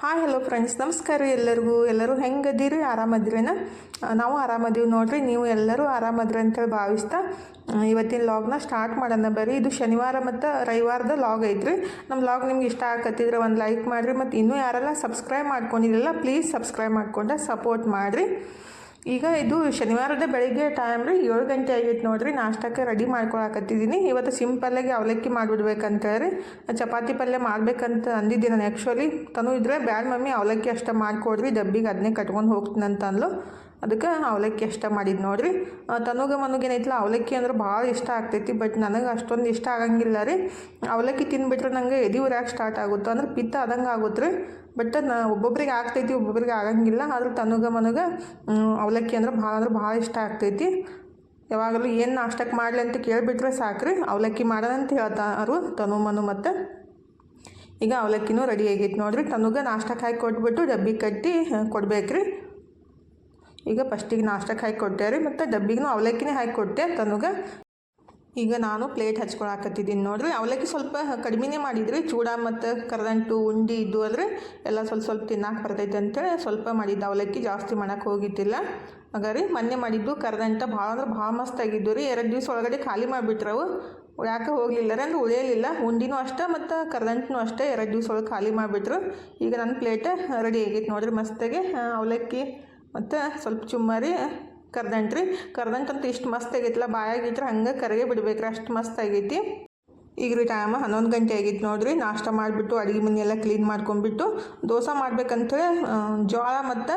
Hi hello friends ನಮಸ್ಕಾರ ರೀ ಎಲ್ಲರಿಗೂ. ಎಲ್ಲರೂ ಹೆಂಗದೀರಿ? ಆರಾಮದಿರೇನ? ನಾವು ಆರಾಮದೀವಿ ನೋಡ್ರಿ. ನೀವು ಎಲ್ಲರೂ ಆರಾಮದ್ರಿ ಅಂತೇಳಿ ಭಾವಿಸ್ತಾ ಇವತ್ತಿನ ಲಾಗ್ನ ಸ್ಟಾರ್ಟ್ ಮಾಡೋಣ ಬರ್ರಿ. ಇದು ಶನಿವಾರ ಮತ್ತು ರವಿವಾರದ ಲಾಗ್ ಐತ್ರಿ. ನಮ್ಮ ಲಾಗ್ ನಿಮ್ಗೆ ಇಷ್ಟ ಆಗತ್ತಿದ್ರೆ ಒಂದು ಲೈಕ್ ಮಾಡಿರಿ. ಮತ್ತು ಇನ್ನೂ ಯಾರೆಲ್ಲ ಸಬ್ಸ್ಕ್ರೈಬ್ ಮಾಡ್ಕೊಂಡಿರಲ್ಲ ಪ್ಲೀಸ್ ಸಬ್ಸ್ಕ್ರೈಬ್ ಮಾಡ್ಕೊಂಡು ಸಪೋರ್ಟ್ ಮಾಡಿರಿ. ಈಗ ಇದು ಶನಿವಾರದ ಬೆಳಿಗ್ಗೆ ಟೈಮ್ ರೀ ಏಳು ಗಂಟೆ ಆಗೈತೆ ನೋಡಿರಿ. ನಾಷ್ಟಕ್ಕೆ ರೆಡಿ ಮಾಡ್ಕೊಳಕತ್ತಿದ್ದೀನಿ. ಇವತ್ತು ಸಿಂಪಲ್ಲಾಗಿ ಅವಲಕ್ಕಿ ಮಾಡಿಬಿಡ್ಬೇಕಂತೇಳಿ ಚಪಾತಿ ಪಲ್ಯ ಮಾಡಬೇಕಂತ ಅಂದಿದ್ದೀನಿ ನಾನು ಆ್ಯಕ್ಚುಲಿ ತನು ಇದ್ರೆ, ಬ್ಯಾಡ ಮಮ್ಮಿ, ಅವಲಕ್ಕಿ ಅಷ್ಟೇ ಮಾಡಿಕೊಡ್ರಿ. ಡಬ್ಬಿಗೆ ಅದನ್ನೇ ಕಟ್ಕೊಂಡು ಹೋಗ್ತೀನಿ ಅಂತ ಅದಕ್ಕೆ ಅವಲಕ್ಕಿ ಇಷ್ಟ ಮಾಡಿದ್ದು ನೋಡಿರಿ. ತನುಗ ಮನುಗೆ ಏನೈತಲ್ಲ ಅವಲಕ್ಕಿ ಅಂದ್ರೆ ಭಾಳ ಇಷ್ಟ ಆಗ್ತೈತಿ ಬಟ್ ನನಗೆ ಅಷ್ಟೊಂದು ಇಷ್ಟ ಆಗಂಗಿಲ್ಲ ರೀ. ಅವಲಕ್ಕಿ ತಿನ್ಬಿಟ್ರೆ ನಂಗೆ ಎದಿ ಉರ್ಯಾಕೆ ಸ್ಟಾರ್ಟ್ ಆಗುತ್ತೆ ಅಂದ್ರೆ ಪಿತ್ತ ಆದಂಗೆ ಆಗುತ್ತೆ ರೀ. ಬಟ್ ನಾ ಒಬ್ಬೊಬ್ರಿಗೆ ಆಗ್ತೈತಿ, ಒಬ್ಬೊಬ್ರಿಗೆ ಆಗಂಗಿಲ್ಲ, ಆದ್ರೆ ತನುಗ ಮನುಗೆ ಅವಲಕ್ಕಿ ಅಂದ್ರೆ ಭಾಳ ಅಂದ್ರೆ ಭಾಳ ಇಷ್ಟ ಆಗ್ತೈತಿ. ಯಾವಾಗಲೂ ಏನು ನಾಷ್ಟಕ್ಕೆ ಮಾಡಲಿ ಅಂತ ಕೇಳಿಬಿಟ್ರೆ ಸಾಕ್ರಿ, ಅವಲಕ್ಕಿ ಮಾಡೋಣ ಅಂತ ಹೇಳ್ತಾರು ತನು ಮನು ಮತ್ತು. ಈಗ ಅವಲಕ್ಕಿನೂ ರೆಡಿ ಆಗೈತೆ ನೋಡಿರಿ. ತನುಗೆ ನಾಷ್ಟಕ್ಕೆ ಹಾಕಿ ಕೊಟ್ಬಿಟ್ಟು ಡಬ್ಬಿ ಕಟ್ಟಿ, ಕೊಡ್ಬೇಕ್ರಿ. ಈಗ ಫಸ್ಟಿಗೆ ನಾಷ್ಟಕ್ಕೆ ಹಾಕಿ ಕೊಟ್ಟೆ ರೀ, ಮತ್ತು ಡಬ್ಬಿಗೂ ಅವಲಕ್ಕಿನೇ ಹಾಕಿ ಕೊಟ್ಟೆ ತನಗೆ ಈಗ ನಾನು ಪ್ಲೇಟ್ ಹಚ್ಕೊಳಕತ್ತಿದ್ದೀನಿ ನೋಡಿರಿ. ಅವಲಕ್ಕಿ ಸ್ವಲ್ಪ ಕಡಿಮೆನೇ ಮಾಡಿದ್ರಿ, ಚೂಡ ಮತ್ತು ಕರದಂಟು, ಉಂಡಿ ಇದ್ದು ಅಂದರೆ ಎಲ್ಲ ಸ್ವಲ್ಪ ಸ್ವಲ್ಪ ತಿನ್ನಕ್ಕೆ ಬರ್ತೈತೆ ಅಂತೇಳಿ ಸ್ವಲ್ಪ ಮಾಡಿದ್ದು. ಅವಲಕ್ಕಿ ಜಾಸ್ತಿ ಮಾಡಕ್ಕೆ ಹೋಗಿದ್ದಿಲ್ಲ. ಹಾಗಾರಿ ಮೊನ್ನೆ ಮಾಡಿದ್ದು ಕರದಂಟ ಭಾಳ ಅಂದ್ರೆ ಭಾಳ ಮಸ್ತ್ ಆಗಿದ್ದು ರೀ. ಎರಡು ದಿವಸ ಒಳಗಡೆ ಖಾಲಿ ಮಾಡಿಬಿಟ್ರವು ಯಾಕೆ ಹೋಗಲಿಲ್ಲ ರೀ ಅಂದ್ರೆ ಉಳಿಯಲಿಲ್ಲ. ಉಂಡಿನೂ ಅಷ್ಟೇ ಮತ್ತು ಕರದಂಟನೂ ಅಷ್ಟೇ ಎರಡು ದಿವಸ ಒಳಗೆ ಖಾಲಿ ಮಾಡಿಬಿಟ್ರು. ಈಗ ನನ್ನ ಪ್ಲೇಟ್ ರೆಡಿ ಆಗೈತೆ ನೋಡಿರಿ ಮಸ್ತಾಗಿ. ಅವಲಕ್ಕಿ ಮತ್ತು ಸ್ವಲ್ಪ ಚುಮ್ಮರಿ ಕರ್ದಂಟ್ರಿ. ಅಂತ ಇಷ್ಟು ಮಸ್ತ್ ಆಗೈತಲ್ಲ ಬಾಯಾಗಿಟ್ರೆ ಹಂಗೆ ಕರಗೆ ಬಿಡ್ಬೇಕ್ರಿ, ಅಷ್ಟು ಮಸ್ತ್ ಆಗೈತಿ. ಈಗ ರೀ ಟೈಮ್ ಹನ್ನೊಂದು ಗಂಟೆ ಆಗೈತೆ ನೋಡಿರಿ. ನಾಷ್ಟ ಮಾಡಿಬಿಟ್ಟು, ಅಡುಗೆ ಮನೆಯೆಲ್ಲ ಕ್ಲೀನ್ ಮಾಡ್ಕೊಂಡ್ಬಿಟ್ಟು, ದೋಸೆ ಮಾಡ್ಬೇಕಂತೇಳಿ ಜೋಳ ಮತ್ತು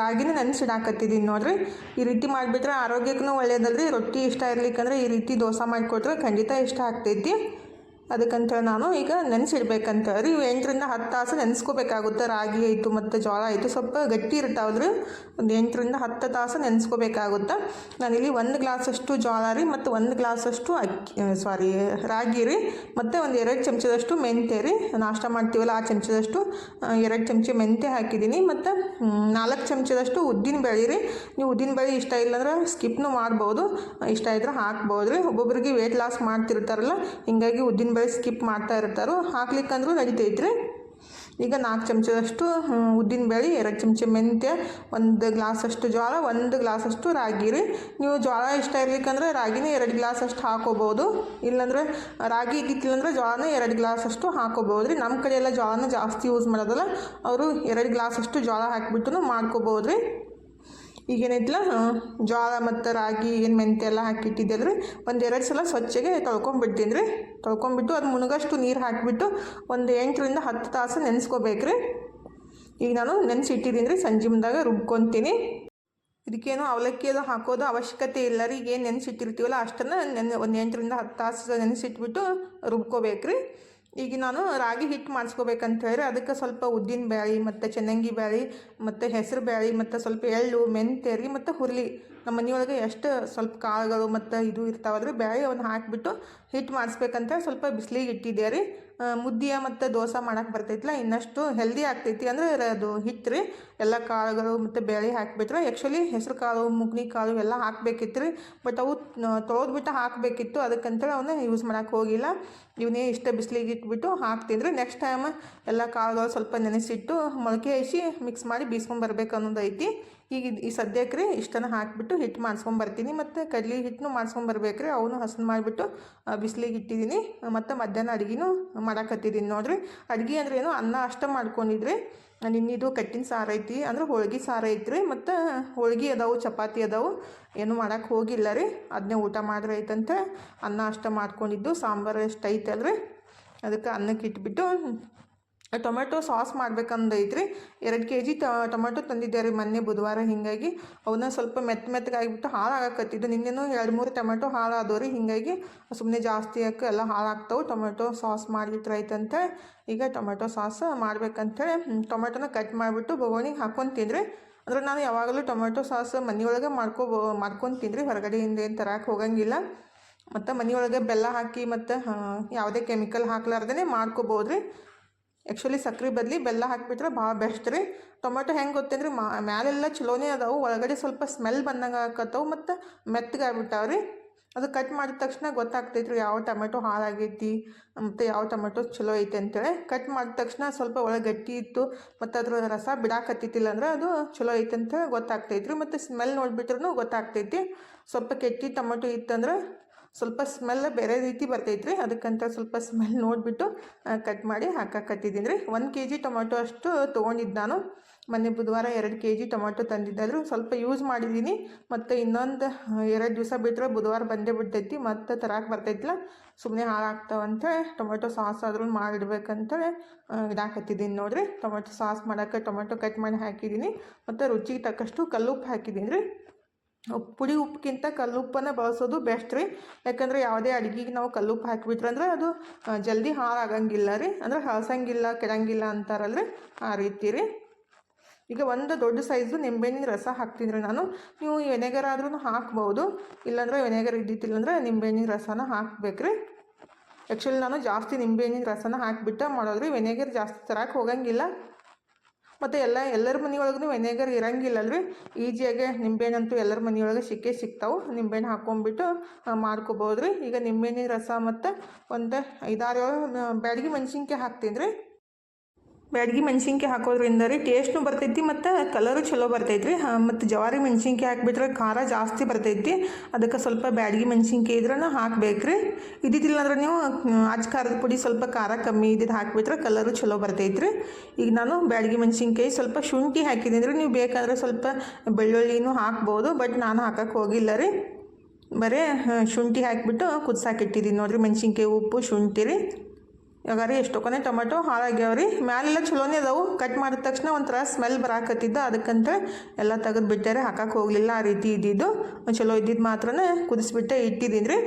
ರಾಗಿನ ನೆನೆಸಿಡಾಕತ್ತಿದ್ದೀನಿ ನೋಡಿರಿ. ಈ ರೀತಿ ಮಾಡಿಬಿಟ್ರೆ ಆರೋಗ್ಯಕ್ಕೂ ಒಳ್ಳೇದಲ್ರಿ. ರೊಟ್ಟಿ ಇಷ್ಟ ಇರ್ಲಿಕ್ಕಂದ್ರೆ ಈ ರೀತಿ ದೋಸೆ ಮಾಡಿಕೊಟ್ರೆ ಖಂಡಿತ ಇಷ್ಟ ಆಗ್ತೈತಿ. ಅದಕ್ಕಂತ ನಾನು ಈಗ ನೆನೆಸಿಡ್ಬೇಕಂತ. ರೀ ಇವು ಎಂಟರಿಂದ ಹತ್ತು ತಾಸು ನೆನೆಸ್ಕೋಬೇಕಾಗುತ್ತೆ. ರಾಗಿ ಆಯಿತು ಮತ್ತು ಜೋಳ ಆಯಿತು. ಸ್ವಲ್ಪ ಗಟ್ಟಿ ಇರ್ತಾವಲ್ರಿ ಒಂದು ಎಂಟರಿಂದ ಹತ್ತು ತಾಸು ನೆನೆಸ್ಕೋಬೇಕಾಗುತ್ತೆ. ನಾನಿಲ್ಲಿ ಒಂದು ಗ್ಲಾಸಷ್ಟು ಜೋಳ ರೀ, ಮತ್ತು ಒಂದು ಗ್ಲಾಸಷ್ಟು ಅಕ್ಕಿ ಸಾರಿ ರಾಗಿ ರೀ, ಮತ್ತು ಒಂದು ಎರಡು ಚಮಚದಷ್ಟು ಮೆಂತ್ಯ ರೀ. ನಾಷ್ಟ ಮಾಡ್ತೀವಲ್ಲ ಆ ಚಮಚದಷ್ಟು ಎರಡು ಚಮಚ ಮೆಂತ್ಯ ಹಾಕಿದ್ದೀನಿ. ಮತ್ತು ನಾಲ್ಕು ಚಮಚದಷ್ಟು ಉದ್ದಿನ ಬೆಳೆ ರೀ. ನೀವು ಉದ್ದಿನ ಬೆಳೆ ಇಷ್ಟ ಇಲ್ಲಾಂದ್ರೆ ಸ್ಕಿಪ್ನು ಮಾಡ್ಬೋದು. ಇಷ್ಟ ಇದ್ರೆ ಹಾಕ್ಬೋದು ರೀ. ಒಬ್ಬೊಬ್ಬರಿಗೆ ವೆಯ್ಟ್ ಲಾಸ್ ಮಾಡ್ತಿರ್ತಾರಲ್ಲ, ಹಿಂಗಾಗಿ ಉದ್ದಿನ ಬೇಳೆ ಸ್ಕಿಪ್ ಮಾಡ್ತಾ ಇರ್ತಾರೋ, ಹಾಕ್ಲಿಕ್ಕಂದ್ರೂ ನಡಿತೈತ್ರಿ. ಈಗ ನಾಲ್ಕು ಚಮಚದಷ್ಟು ಉದ್ದಿನ ಬೇಳೆ, ಎರಡು ಚಮಚ ಮೆಂತ್ಯ, ಒಂದು ಗ್ಲಾಸಷ್ಟು ಜೋಳ ಒಂದು ಗ್ಲಾಸಷ್ಟು ರಾಗಿ ರೀ. ನೀವು ಜೋಳ ಇಷ್ಟ ಇರ್ಲಿಕ್ಕಂದ್ರೆ ರಾಗಿನೇ ಎರಡು ಗ್ಲಾಸಷ್ಟು ಹಾಕೋಬೋದು. ಇಲ್ಲಾಂದ್ರೆ ರಾಗಿ ಇದ್ದಿತ್ತಿಲ್ಲಂದ್ರೆ ಜೋಳನ ಎರಡು ಗ್ಲಾಸಷ್ಟು ಹಾಕೋಬೋದು ರೀ ನಮ್ಮ ಕಡೆ ಎಲ್ಲ ಜೋಳನ ಜಾಸ್ತಿ ಯೂಸ್ ಮಾಡೋದಲ್ಲ, ಅವರು ಎರಡು ಗ್ಲಾಸಷ್ಟು ಜೋಳ ಹಾಕಿಬಿಟ್ಟು ಮಾಡ್ಕೋಬೋದು ರೀ ಈಗೇನೈತಿಲ್ಲ ಜೋಳ ಮತ್ತು ರಾಗಿ ಏನು ಮೆಂತ್ಯ ಎಲ್ಲ ಹಾಕಿಟ್ಟಿದ್ದೆ ರೀ ಒಂದು ಎರಡು ಸಲ ಸ್ವಚ್ಛಗೆ ತೊಳ್ಕೊಂಬಿಡ್ತೀನಿ ರೀ ತೊಳ್ಕೊಂಬಿಟ್ಟು ಅದು ಮುಣಗಷ್ಟು ನೀರು ಹಾಕಿಬಿಟ್ಟು ಒಂದು ಎಂಟರಿಂದ ಹತ್ತು ತಾಸು ನೆನೆಸ್ಕೋಬೇಕ್ರಿ. ಈಗ ನಾನು ನೆನೆಸಿಟ್ಟಿದ್ದೀನಿ ರೀ ಸಂಜೆ ಮುಂದಾಗ ರುಬ್ಕೊತೀನಿ. ಇದಕ್ಕೇನು ಅವಲಕ್ಕಿ ಅದು ಹಾಕೋದು ಅವಶ್ಯಕತೆ ಇಲ್ಲ ರೀ. ಈಗ ಏನು ನೆನೆಸಿಟ್ಟಿರ್ತೀವಲ್ಲ ಅಷ್ಟನ್ನು ನೆನೆ, ಒಂದು ಎಂಟರಿಂದ ಹತ್ತು ತಾಸು ನೆನೆಸಿಟ್ಬಿಟ್ಟು ರುಬ್ಕೋಬೇಕ್ರಿ. ಈಗ ನಾನು ರಾಗಿ ಹಿಟ್ಟು ಮಾಡಿಸ್ಕೋಬೇಕಂತ ಹೇಳಿ ಅದಕ್ಕೆ ಸ್ವಲ್ಪ ಉದ್ದಿನ ಬ್ಯಾಳಿ, ಮತ್ತು ಚೆನ್ನಂಗಿ ಬ್ಯಾಳಿ, ಮತ್ತು ಹೆಸರು ಬ್ಯಾಳಿ, ಮತ್ತು ಸ್ವಲ್ಪ ಎಳ್ಳು ಮೆಂತ್ಯರಿ ಮತ್ತು ಹುರುಳಿ. ನಮ್ಮ ಮನೆಯೊಳಗೆ ಎಷ್ಟು ಸ್ವಲ್ಪ ಕಾಳುಗಳು ಮತ್ತು ಇದು ಇರ್ತಾವಲ್ರಿ ಬ್ಯಾಳಿ ಅವನ್ನ ಹಾಕಿಬಿಟ್ಟು ಹಿಟ್ಟು ಮಾಡಿಸ್ಬೇಕಂತ ಸ್ವಲ್ಪ ಬಿಸಿಲಿಗೆ ಇಟ್ಟಿದ್ದೆ ರೀ. ಮುದ್ದೆ ಮತ್ತು ದೋಸೆ ಮಾಡೋಕೆ ಬರ್ತೈತಿಲ್ಲ ಇನ್ನಷ್ಟು ಹೆಲ್ದಿ ಆಗ್ತೈತಿ ಅಂದರೆ ಅದು ಹಿಟ್ಟು ರೀ. ಎಲ್ಲ ಕಾಳುಗಳು ಮತ್ತು ಬೇಳೆ ಹಾಕಿಬಿಟ್ರೆ ಆ್ಯಕ್ಚುಲಿ ಹೆಸರು ಕಾಳು, ಮುಗ್ನಿ ಕಾಳು ಎಲ್ಲ ಹಾಕಬೇಕಿತ್ತು ರೀ. ಬಟ್ ಅವು ತೊಳೆದ್ಬಿಟ್ಟು ಹಾಕಬೇಕಿತ್ತು, ಅದಕ್ಕಂತೇಳಿ ಅವನ್ನ ಯೂಸ್ ಮಾಡೋಕೆ ಹೋಗಿಲ್ಲ. ಇವನೇ ಇಷ್ಟ ಬಿಸಿಲಿಗೆ ಇಟ್ಬಿಟ್ಟು ಹಾಕ್ತಿದ್ರು ನೆಕ್ಸ್ಟ್ ಟೈಮ್ ಎಲ್ಲ ಕಾಳುಗಳು ಸ್ವಲ್ಪ ನೆನೆಸಿಟ್ಟು ಮೊಳಕೆ ಹಾಯಿಸಿ ಮಿಕ್ಸ್ ಮಾಡಿ ಬೀಸ್ಕೊಂಡು ಬರ್ಬೇಕು ಅನ್ನೋದು ಐತಿ. ಈಗ ಈ ಸದ್ಯಕ್ಕೆ ರೀ ಇಷ್ಟನ್ನು ಹಾಕಿಬಿಟ್ಟು ಹಿಟ್ಟು ಮಾಡ್ಸ್ಕೊಂಬರ್ತೀನಿ. ಮತ್ತು ಕಡ್ಲಿ ಹಿಟ್ಟನ್ನು ಮಾಡ್ಸ್ಕೊಂಬರ್ಬೇಕು ರೀ. ಅವನು ಹಸನ್ ಮಾಡಿಬಿಟ್ಟು ಬಿಸಿಲಿಗೆ ಇಟ್ಟಿದ್ದೀನಿ ಮತ್ತು ಮಧ್ಯಾಹ್ನ ಅಡುಗೆನೂ ಮಾಡಾಕತ್ತಿದ್ದೀನಿ ನೋಡಿರಿ. ಅಡುಗೆ ಅಂದ್ರೆ ಏನು? ಅನ್ನ ಅಷ್ಟ ಮಾಡ್ಕೊಂಡಿದ್ರಿ. ನಿನ್ನಿದು ಕಟ್ಟಿನ ಸಾರು ಐತಿ ಅಂದ್ರೆ ಹೋಳ್ಗೆ ಸಾರು ಐತ್ರಿ. ಮತ್ತು ಹೋಳ್ಗೆ ಅದಾವು, ಚಪಾತಿ ಅದಾವು. ಏನು ಮಾಡೋಕ್ಕೆ ಹೋಗಿಲ್ಲ ರೀ. ಅದನ್ನೇ ಊಟ ಮಾಡ್ರೆ ಐತಂತ ಅನ್ನ ಅಷ್ಟ ಮಾಡ್ಕೊಂಡಿದ್ದು. ಸಾಂಬಾರು ಎಷ್ಟು ಐತಲ್ರಿ? ಅದಕ್ಕೆ ಅನ್ನಕ್ಕೆ ಇಟ್ಬಿಟ್ಟು ಟೊಮೆಟೊ ಸಾಸ್ ಮಾಡ್ಬೇಕಂದೈತ್ರಿ. ಎರಡು ಕೆ ಜಿ ಟೊಮೆಟೊ ತಂದಿದ್ದೆ ರೀ ಮೊನ್ನೆ ಬುಧವಾರ, ಹೀಗಾಗಿ ಅವನ್ನ ಸ್ವಲ್ಪ ಮೆತ್ತ ಮೆತ್ತಗಾಗಿಬಿಟ್ಟು ಹಾಳಾಗಕತ್ತಿದ್ದು. ನಿನ್ನೆನೂ ಎರಡು ಮೂರು ಟೊಮೆಟೊ ಹಾಳಾದವು ರೀ ಹೀಗಾಗಿ ಸುಮ್ಮನೆ ಜಾಸ್ತಿ ಹಾಕಿ ಎಲ್ಲ ಹಾಳಾಗ್ತಾವೆ. ಟೊಮೆಟೊ ಸಾಸ್ ಐತಂತ ಈಗ ಟೊಮೆಟೊ ಸಾಸ್ ಮಾಡ್ಬೇಕಂತೇಳಿ ಟೊಮೆಟೊನ ಕಟ್ ಮಾಡಿಬಿಟ್ಟು ಬೊಗೋಣಿಗೆ ಹಾಕೊಂಡು ರೀ ಅಂದ್ರೆ ನಾನು ಯಾವಾಗಲೂ ಟೊಮೆಟೊ ಸಾಸ್ ಮನೆಯೊಳಗೆ ಮಾಡ್ಕೊ ಮಾಡ್ಕೊಂಡು ತಿಂದ್ರಿ ಹೊರಗಡೆಯಿಂದ ಏನು ತರಕ್ಕೆ ಹೋಗಂಗಿಲ್ಲ. ಮತ್ತು ಮನೆಯೊಳಗೆ ಬೆಲ್ಲ ಹಾಕಿ ಮತ್ತು ಯಾವುದೇ ಕೆಮಿಕಲ್ ಹಾಕ್ಲಾರ್ದೇ ಮಾಡ್ಕೋಬೋದು ರೀ ಆ್ಯಕ್ಚುಲಿ ಸಕ್ರೆ ಬದಲಿ ಬೆಲ್ಲ ಹಾಕಿಬಿಟ್ರೆ ಭಾಳ ಬೆಸ್ಟ್ ರೀ. ಟೊಮೆಟೊ ಹೆಂಗೆ ಗೊತ್ತೇನ್ರಿ? ಮಾ ಮ್ಯಾಲೆಲ್ಲ ಚಲೋನೇ ಅದಾವು. ಒಳಗಡೆ ಸ್ವಲ್ಪ ಸ್ಮೆಲ್ ಬಂದಂಗೆ ಆಕತ್ತವು ಮತ್ತು ಮೆತ್ತಗೆ ಆಗ್ಬಿಟ್ಟಾವೆ ರೀ. ಅದು ಕಟ್ ಮಾಡಿದ ತಕ್ಷಣ ಗೊತ್ತಾಗ್ತೈತೆ ರೀ ಯಾವ ಟೊಮೆಟೊ ಹಾಳಾಗೈತಿ, ಮತ್ತು ಯಾವ ಟೊಮೆಟೊ ಚಲೋ ಐತೆ ಅಂತೇಳಿ. ಕಟ್ ಮಾಡಿದ ತಕ್ಷಣ ಸ್ವಲ್ಪ ಒಳಗೆ ಗಟ್ಟಿ ಇತ್ತು, ಮತ್ತು ಅದ್ರ ರಸ ಬಿಡಾಕತ್ತಿತ್ತಿಲ್ಲ ಅಂದ್ರೆ ಅದು ಚಲೋ ಐತೆ ಅಂತೇಳಿ ಗೊತ್ತಾಗ್ತೈತೆ ರೀ ಮತ್ತು ಸ್ಮೆಲ್ ನೋಡಿಬಿಟ್ರೂ ಗೊತ್ತಾಗ್ತೈತಿ. ಸ್ವಲ್ಪ ಕೆಟ್ಟಿ ಟೊಮೆಟೊ ಇತ್ತಂದ್ರೆ ಸ್ವಲ್ಪ ಸ್ಮೆಲ್ ಬೇರೆ ರೀತಿ ಬರ್ತೈತೆ ರೀ ಅದಕ್ಕಂತ ಸ್ವಲ್ಪ ಸ್ಮೆಲ್ ನೋಡಿಬಿಟ್ಟು ಕಟ್ ಮಾಡಿ ಹಾಕಕ್ಕತ್ತಿದ್ದೀನಿ ರೀ. ಒಂದು ಕೆ ಜಿ ಟೊಮೆಟೊ ಅಷ್ಟು ತೊಗೊಂಡಿದ್ದು ನಾನು. ಮೊನ್ನೆ ಬುಧವಾರ ಎರಡು ಕೆ ಜಿ ಟೊಮೆಟೊ ತಂದಿದ್ದಾದ್ರು ಸ್ವಲ್ಪ ಯೂಸ್ ಮಾಡಿದ್ದೀನಿ. ಮತ್ತು ಇನ್ನೊಂದು ಎರಡು ದಿವಸ ಬಿಟ್ಟರೆ ಬುಧವಾರ ಬಂದೇ ಬಿಡ್ತೈತಿ. ಮತ್ತು ತರಕ್ಕೆ ಬರ್ತೈತಿಲ್ಲ ಸುಮ್ಮನೆ ಹಾಳಾಗ್ತಾವಂತೇಳಿ ಟೊಮೆಟೊ ಸಾಸ್ ಆದ್ರೂ ಮಾಡಿಡ್ಬೇಕಂತೇಳಿ ಇದಾಕತ್ತಿದ್ದೀನಿ ನೋಡಿರಿ. ಟೊಮೊಟೊ ಸಾಸ್ ಮಾಡೋಕ್ಕೆ ಟೊಮೆಟೊ ಕಟ್ ಮಾಡಿ ಹಾಕಿದ್ದೀನಿ. ಮತ್ತು ರುಚಿಗೆ ತಕ್ಕಷ್ಟು ಕಲ್ಲುಪ್ಪು ಹಾಕಿದ್ದೀನಿ ರೀ. ಪುಡಿ ಉಪ್ಪಿಗಿಂತ ಕಲ್ಲುಪ್ಪನ್ನ ಬಳಸೋದು ಬೆಸ್ಟ್ ರೀ. ಯಾಕಂದರೆ ಯಾವುದೇ ಅಡುಗೆಗೆ ನಾವು ಕಲ್ಲುಪ್ಪು ಹಾಕಿಬಿಟ್ರೆ ಅಂದ್ರೆ ಅದು ಜಲ್ದಿ ಹಾಳಾಗಂಗಿಲ್ಲ ರೀ. ಅಂದ್ರೆ ಹಳಸಂಗಿಲ್ಲ, ಕೆಡಂಗಿಲ್ಲ ಅಂತಾರಲ್ರಿ ಆ ರೀತಿ ರೀ. ಈಗ ಒಂದು ದೊಡ್ಡ ಸೈಜು ನಿಂಬೆಹಣ್ಣಿನ ರಸ ಹಾಕ್ತೀನಿ ರೀ ನಾನು. ನೀವು ವೆನೆಗರ್ ಆದ್ರೂ ಹಾಕ್ಬೋದು. ಇಲ್ಲಾಂದ್ರೆ ವೆನೆಗರ್ ಇದ್ದಿತ್ತಿಲ್ಲ ಅಂದ್ರೆ ನಿಂಬೆಹಣ್ಣಿನ ರಸನ ಹಾಕ್ಬೇಕು ರೀ. ಆ್ಯಕ್ಚುಲಿ ನಾನು ಜಾಸ್ತಿ ನಿಂಬೆಹಣ್ಣಿನ ರಸನ ಹಾಕಿಬಿಟ್ಟು ಮಾಡೋದು ರೀ. ವೆನೆಗರ್ ಜಾಸ್ತಿ ತರಕ್ಕೆ ಹೋಗಂಗಿಲ್ಲ. ಮತ್ತು ಎಲ್ಲ, ಎಲ್ಲರ ಮನೆಯೊಳಗೂ ವೆನೆಗರ್ ಇರಂಗಿಲ್ಲಲ್ವಿ ಈಜಿಯಾಗೆ ನಿಂಬೆಹಣ್ಣಂತೂ ಎಲ್ಲರ ಮನೆಯೊಳಗೆ ಸಿಕ್ಕೇ ಸಿಗ್ತಾವೆ ನಿಂಬೆಹಣ್ಣು ಹಾಕೊಂಡ್ಬಿಟ್ಟು ಮಾಡ್ಕೊಬೋದು ರೀ ಈಗ ನಿಂಬೆಹಣ್ಣಿನ ರಸ ಮತ್ತು ಒಂದು ಐದಾರು ಬ್ಯಾಡಗಿ ಮೆಣಸಿನ್ಕಾಯಿ ಹಾಕ್ತೀನಿ ರೀ ಬ್ಯಾಡಗಿ ಮೆಣ್ಸಿನ್ಕಾಯಿ ಹಾಕೋದ್ರಿಂದ ರೀ ಟೇಸ್ಟ್ನು ಬರ್ತೈತಿ ಮತ್ತು ಕಲರು ಚಲೋ ಬರ್ತೈತಿ ರೀ ಮತ್ತು ಜವಾರಿ ಮೆಣ್ಸಿನ್ಕಾಯಿ ಹಾಕ್ಬಿಟ್ರೆ ಖಾರ ಜಾಸ್ತಿ ಬರ್ತೈತಿ. ಅದಕ್ಕೆ ಸ್ವಲ್ಪ ಬ್ಯಾಡಗಿ ಮೆಣ್ಸಿನ್ಕಾಯಿ ಇದ್ರೂ ಹಾಕ್ಬೇಕು ರೀ ಇದ್ದಿದ್ದಿಲ್ಲ ಅಂದ್ರೆ ನೀವು ಅಚ್ಚ ಖಾರದ ಪುಡಿ ಸ್ವಲ್ಪ ಖಾರ ಕಮ್ಮಿ ಇದ್ದಿದ್ದು ಹಾಕಿಬಿಟ್ರೆ ಕಲರು ಚಲೋ ಬರ್ತೈತಿ ರೀ ಈಗ ನಾನು ಬ್ಯಾಡಗಿ ಮೆಣ್ಸಿನ್ಕಾಯಿ ಸ್ವಲ್ಪ ಶುಂಠಿ ಹಾಕಿದ್ದೀನಿ ರೀ ನೀವು ಬೇಕಾದ್ರೆ ಸ್ವಲ್ಪ ಬೆಳ್ಳುಳ್ಳಿನೂ ಹಾಕ್ಬೋದು, ಬಟ್ ನಾನು ಹಾಕಕ್ಕೆ ಹೋಗಿಲ್ಲ ರೀ. ಬರೀ ಶುಂಠಿ ಹಾಕಿಬಿಟ್ಟು ಕುದ್ಸಾಕಿಟ್ಟಿದ್ದೀನಿ ನೋಡಿರಿ ಮೆಣ್ಸಿನ್ಕಾಯಿ ಉಪ್ಪು, ಶುಂಠಿ ರೀ. ಇವಾಗ ರೀ ಕೊನೆ ಟೊಮೆಟೊ ಹಾಳಾಗ್ಯಾವ ರೀ ಮ್ಯಾಲೆಲ್ಲ ಚಲೋನೇ ಅದಾವು. ಕಟ್ ಮಾಡಿದ ತಕ್ಷಣ ಒಂಥರ ಸ್ಮೆಲ್ ಬರಾಕತ್ತಿದ್ದ. ಅದಕ್ಕಂತ ಎಲ್ಲ ತೆಗೆದು ಬಿಟ್ಟಾರೆ. ಹಾಕಕ್ಕೆ ಹೋಗಲಿಲ್ಲ ಆ ರೀತಿ ಇದ್ದಿದ್ದು. ಚಲೋ ಇದ್ದಿದ್ದು ಮಾತ್ರನೇ ಕುದಿಸ್ಬಿಟ್ಟೆ ಇಟ್ಟಿದ್ದೀನಿ ರೀ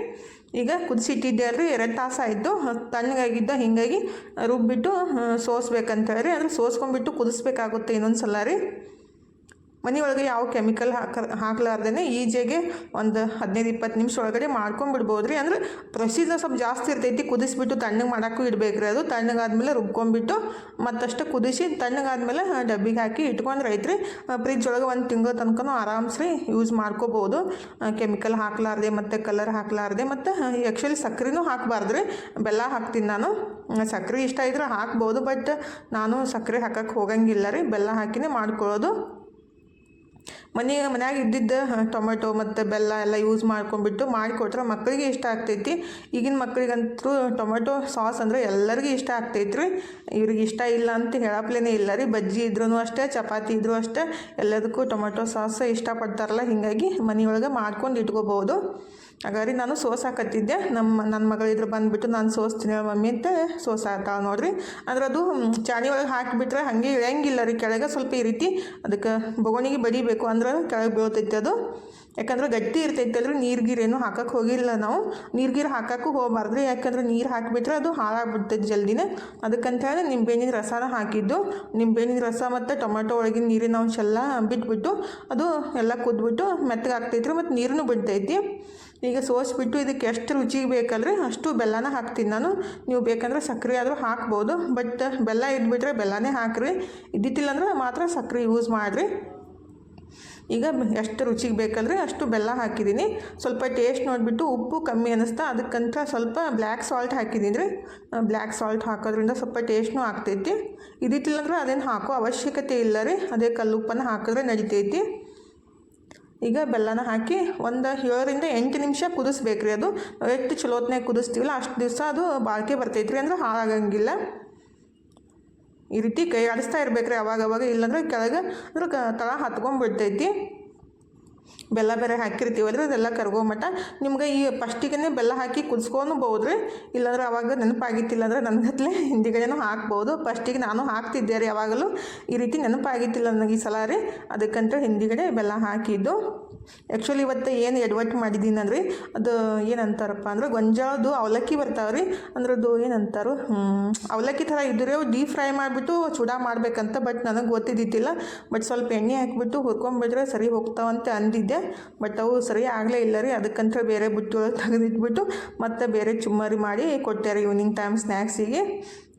ಈಗ ಕುದಿಸಿಟ್ಟಿದ್ದೆ ಅಲ್ರಿ. ಎರಡು ತಾಸು ಆಯಿತು. ತಣ್ಣಗಾಗಿದ್ದ ಹೀಗಾಗಿ ರುಬ್ಬಿಟ್ಟು ಸೋಸ್ಬೇಕಂತ ರೀ ಅಂದ್ರೆ ಸೋಸ್ಕೊಂಡ್ಬಿಟ್ಟು ಕುದಿಸ್ಬೇಕಾಗುತ್ತೆ ಇನ್ನೊಂದು ಸಲ ರೀ. ಮನೆಯೊಳಗೆ ಯಾವ ಕೆಮಿಕಲ್ ಹಾಕ ಹಾಕ್ಲಾರ್ದೇ ಈಜಿಯಾಗಿ ಒಂದು ಹದಿನೈದು ಇಪ್ಪತ್ತು ನಿಮಿಷ ಒಳಗಡೆ ಮಾಡ್ಕೊಂಡ್ಬಿಡ್ಬೋದು ರೀ ಅಂದ್ರೆ ಪ್ರೊಸೀಜರ್ ಸ್ವಲ್ಪ ಜಾಸ್ತಿ ಇರ್ತೈತಿ. ಕುದಿಸ್ಬಿಟ್ಟು ತಣ್ಣಗೆ ಮಾಡೋಕ್ಕೂ ಇಡಬೇಕು ರೀ ಅದು ತಣ್ಣಗಾದ್ಮೇಲೆ ರುಬ್ಕೊಂಡ್ಬಿಟ್ಟು ಮತ್ತಷ್ಟು ಕುದಿಸಿ ತಣ್ಣಗಾದ್ಮೇಲೆ ಡಬ್ಬಿಗೆ ಹಾಕಿ ಇಟ್ಕೊಂಡ್ರೆ ಐತ್ರಿ ಫ್ರಿಜ್ ಒಳಗೆ ಒಂದು ತಿಂಗಳ ತನಕನೂ ಆರಾಮ್ಸ್ರಿ ಯೂಸ್ ಮಾಡ್ಕೋಬೋದು. ಕೆಮಿಕಲ್ ಹಾಕ್ಲಾರ್ದೆ ಮತ್ತು ಕಲರ್ ಹಾಕ್ಲಾರ್ದೆ ಮತ್ತು ಆ್ಯಕ್ಚುಲಿ ಸಕ್ಕರೆನೂ ಹಾಕಬಾರ್ದು ರೀ ಬೆಲ್ಲ ಹಾಕ್ತೀನಿ ನಾನು. ಸಕ್ಕರೆ ಇಷ್ಟ ಇದ್ರೆ ಹಾಕ್ಬೋದು, ಬಟ್ ನಾನು ಸಕ್ಕರೆ ಹಾಕಕ್ಕೆ ಹೋಗಂಗಿಲ್ಲ ರೀ. ಬೆಲ್ಲ ಹಾಕಿನೇ ಮಾಡ್ಕೊಳ್ಳೋದು. ಮನೆ, ಮನ್ಯಾಗ ಇದ್ದಿದ್ದ ಟೊಮೆಟೊ ಮತ್ತು ಬೆಲ್ಲ ಎಲ್ಲ ಯೂಸ್ ಮಾಡ್ಕೊಂಡ್ಬಿಟ್ಟು ಮಾಡಿಕೊಟ್ರೆ ಮಕ್ಕಳಿಗೆ ಇಷ್ಟ ಆಗ್ತೈತಿ. ಈಗಿನ ಮಕ್ಕಳಿಗಂತೂ ಟೊಮೆಟೊ ಸಾಸ್ ಅಂದರೆ ಎಲ್ಲರಿಗೂ ಇಷ್ಟ ಆಗ್ತೈತಿ ರೀ ಇವ್ರಿಗೆ ಇಷ್ಟ ಇಲ್ಲ ಅಂತ ಹೇಳಪ್ಲೇನೇ ಇಲ್ಲ ರೀ. ಬಜ್ಜಿ ಇದ್ರೂ ಅಷ್ಟೇ, ಚಪಾತಿ ಇದ್ರೂ ಅಷ್ಟೇ. ಎಲ್ಲದಕ್ಕೂ ಟೊಮೆಟೊ ಸಾಸ್ ಇಷ್ಟಪಡ್ತಾರಲ್ಲ, ಹೀಗಾಗಿ ಮನೆಯೊಳಗೆ ಮಾಡ್ಕೊಂಡು ಇಟ್ಕೋಬೋದು. ಹಾಗಾರಿ ನಾನು ಸೋಸಾಕತ್ತಿದ್ದೆ. ನಮ್ಮ ನನ್ನ ಮಗಳಿದ್ರು ಬಂದುಬಿಟ್ಟು ನಾನು ಸೋಸ್ತೀನಿ ಮಮ್ಮಿ ಅಂತ ಸೋಸ್ ನೋಡಿರಿ. ಅಂದ್ರೆ ಅದು ಚಾಣಿ ಒಳಗೆ ಹಾಕಿಬಿಟ್ರೆ ಹಾಗೆ ಇಳಿಯಂಗಿಲ್ಲ ರೀ. ಕೆಳಗೆ ಸ್ವಲ್ಪ ಈ ರೀತಿ ಅದಕ್ಕೆ ಬೊಗಣಿಗೆ ಬಡಿಬೇಕು ಅಂದ್ರೆ ಕೆಳಗೆ ಬೀಳ್ತೈತೆ ಅದು. ಯಾಕಂದ್ರೆ ಗಟ್ಟಿ ಇರ್ತೈತೆ ಅಂದ್ರೆ ನೀರು ಗೀರೇನು ಹಾಕಕ್ಕೆ ಹೋಗಿಲ್ಲ ನಾವು. ನೀರು ಗೀರು ಹಾಕಕ್ಕೂ ಹೋಗ್ಬಾರ್ದು ರೀ ಯಾಕಂದ್ರೆ ನೀರು ಹಾಕಿಬಿಟ್ರೆ ಅದು ಹಾಳಾಗ್ಬಿಡ್ತೈತಿ ಜಲ್ದಿನೇ. ಅದಕ್ಕಂತ ಹೇಳಿ ನಿಂಬೆಹಣ್ಣಿನ ರಸನ ಹಾಕಿದ್ದು. ನಿಂಬೆಹಣ್ಣಿನ ರಸ ಮತ್ತು ಟೊಮೆಟೊ ಒಳಗಿನ ನೀರಿನ ಅಂಶ ಎಲ್ಲ ಬಿಟ್ಬಿಟ್ಟು ಅದು ಎಲ್ಲ ಕುದ್ಬಿಟ್ಟು ಮೆತ್ತಗೆ ಆಗ್ತೈತ್ರಿ ಮತ್ತು ನೀರನ್ನು ಬಿಡ್ತೈತಿ. ಈಗ ಸೋಸಿಬಿಟ್ಟು ಇದಕ್ಕೆ ಎಷ್ಟು ರುಚಿಗೆ ಬೇಕಲ್ರಿ ಅಷ್ಟು ಬೆಲ್ಲನ ಹಾಕ್ತೀನಿ ನಾನು. ನೀವು ಬೇಕಂದ್ರೆ ಸಕ್ಕರೆ ಆದರೂ ಹಾಕ್ಬೋದು, ಬಟ್ ಬೆಲ್ಲ ಇದ್ಬಿಟ್ರೆ ಬೆಲ್ಲನೇ ಹಾಕ್ರಿ. ಇದ್ದಿತ್ತಿಲ್ಲ ಅಂದ್ರೆ ಮಾತ್ರ ಸಕ್ಕರೆ ಯೂಸ್ ಮಾಡಿರಿ. ಈಗ ಎಷ್ಟು ರುಚಿಗೆ ಬೇಕಲ್ರಿ ಅಷ್ಟು ಬೆಲ್ಲ ಹಾಕಿದ್ದೀನಿ. ಸ್ವಲ್ಪ ಟೇಸ್ಟ್ ನೋಡಿಬಿಟ್ಟು ಉಪ್ಪು ಕಮ್ಮಿ ಅನ್ನಿಸ್ತಾ ಅದಕ್ಕಂತ ಸ್ವಲ್ಪ ಬ್ಲ್ಯಾಕ್ ಸಾಲ್ಟ್ ಹಾಕಿದ್ದೀನಿ ರೀ. ಬ್ಲ್ಯಾಕ್ ಸಾಲ್ಟ್ ಹಾಕೋದ್ರಿಂದ ಸ್ವಲ್ಪ ಟೇಸ್ಟ್ನೂ ಆಗ್ತೈತಿ. ಇದಿತ್ತಿಲ್ಲ ಅಂದ್ರೆ ಅದೇನು ಹಾಕೋ ಅವಶ್ಯಕತೆ ಇಲ್ಲ ರೀ. ಅದೇ ಕಲ್ಲುಪ್ಪನ್ನು ಹಾಕಿದ್ರೆ ನಡಿತೈತಿ. ಈಗ ಬೆಲ್ಲನ ಹಾಕಿ ಒಂದು ಏಳರಿಂದ ಎಂಟು ನಿಮಿಷ ಕುದಿಸ್ಬೇಕು ರೀ ಅದು. ಎಷ್ಟು ಚಲೋತ್ನಾಗ ಕುದಿಸ್ತೀವಲ್ಲ ಅಷ್ಟು ದಿವಸ ಅದು ಬಾಳಿಕೆ ಬರ್ತೈತ್ರಿ ಅಂದ್ರೆ ಹಾಳಾಗಂಗಿಲ್ಲ. ಈ ರೀತಿ ಕೈ ಆಡಿಸ್ತಾ ಇರ್ಬೇಕು ರೀ ಅವಾಗ ಅವಾಗ ಇಲ್ಲಾಂದ್ರೆ ಕೆಳಗೆ ಅಂದ್ರೆ ತಳ ಹತ್ಕೊಂಡ್ಬಿಡ್ತೈತಿ. ಬೆಲ್ಲ ಬೇರೆ ರೀ ಅದೆಲ್ಲ ಕರ್ಗೊಂಮಟ ನಿಮ್ಗೆ ಈ ಫಸ್ಟಿಗೆ ಬೆಲ್ಲ ಹಾಕಿ ಕುದಿಸ್ಕೊಬೋದು ರೀ ಇಲ್ಲಾಂದ್ರೆ ಅವಾಗ ನೆನಪಾಗಿತ್ತಿಲ್ಲ ಅಂದ್ರೆ ನನ್ನ ಗತ್ಲೆ ಹಿಂದಿಗಡೆನೂ ಹಾಕ್ಬೋದು. ಫಸ್ಟಿಗೆ ನಾನು ಹಾಕ್ತಿದ್ದೆ ರೀ ಯಾವಾಗಲೂ. ಈ ರೀತಿ ನೆನಪಾಗಿತ್ತಿಲ್ಲ ನನಗೆ ಈ ಸಲ ರೀ. ಅದಕ್ಕಂತ ಹಿಂದಿಗಡೆ ಬೆಲ್ಲ ಹಾಕಿದ್ದು. ಆ್ಯಕ್ಚುಲಿ ಇವತ್ತು ಏನು ಎಡ್ವರ್ಟ್ ಮಾಡಿದ್ದೀನಿ ಅಂದರೆ, ಅದು ಏನಂತಾರಪ್ಪ ಅಂದ್ರೆ, ಗೊಂಜಾಳದ್ದು ಅವಲಕ್ಕಿ ಬರ್ತಾವೆ ರೀ ಅಂದ್ರೆ ಅದು ಏನಂತಾರು ಅವಲಕ್ಕಿ ಥರ ಇದ್ರೆ ಡೀಪ್ ಫ್ರೈ ಮಾಡಿಬಿಟ್ಟು ಚೂಡ ಮಾಡಬೇಕಂತ ಬಟ್ ನನಗೆ ಗೊತ್ತಿದ್ದಿತ್ತಿಲ್ಲ ಬಟ್ ಸ್ವಲ್ಪ ಎಣ್ಣೆ ಹಾಕಿಬಿಟ್ಟು ಹುರ್ಕೊಂಬಿಟ್ರೆ ಸರಿ ಹೋಗ್ತಾವಂತ ಅಂದಿದ್ದೆ. ಬಟ್ ಅವು ಸರಿ ಆಗಲೇ ಇಲ್ಲ ರೀ ಅದಕ್ಕಂತ ಬೇರೆ ಬುಟ್ಟಿ ಒಳಗೆ ತೆಗೆದಿಟ್ಬಿಟ್ಟು ಮತ್ತೆ ಬೇರೆ ಚುಮ್ಮರಿ ಮಾಡಿ ಕೊಟ್ಟೆ ರೀ ಈವ್ನಿಂಗ್ ಟೈಮ್ ಸ್ನ್ಯಾಕ್ಸಿಗೆ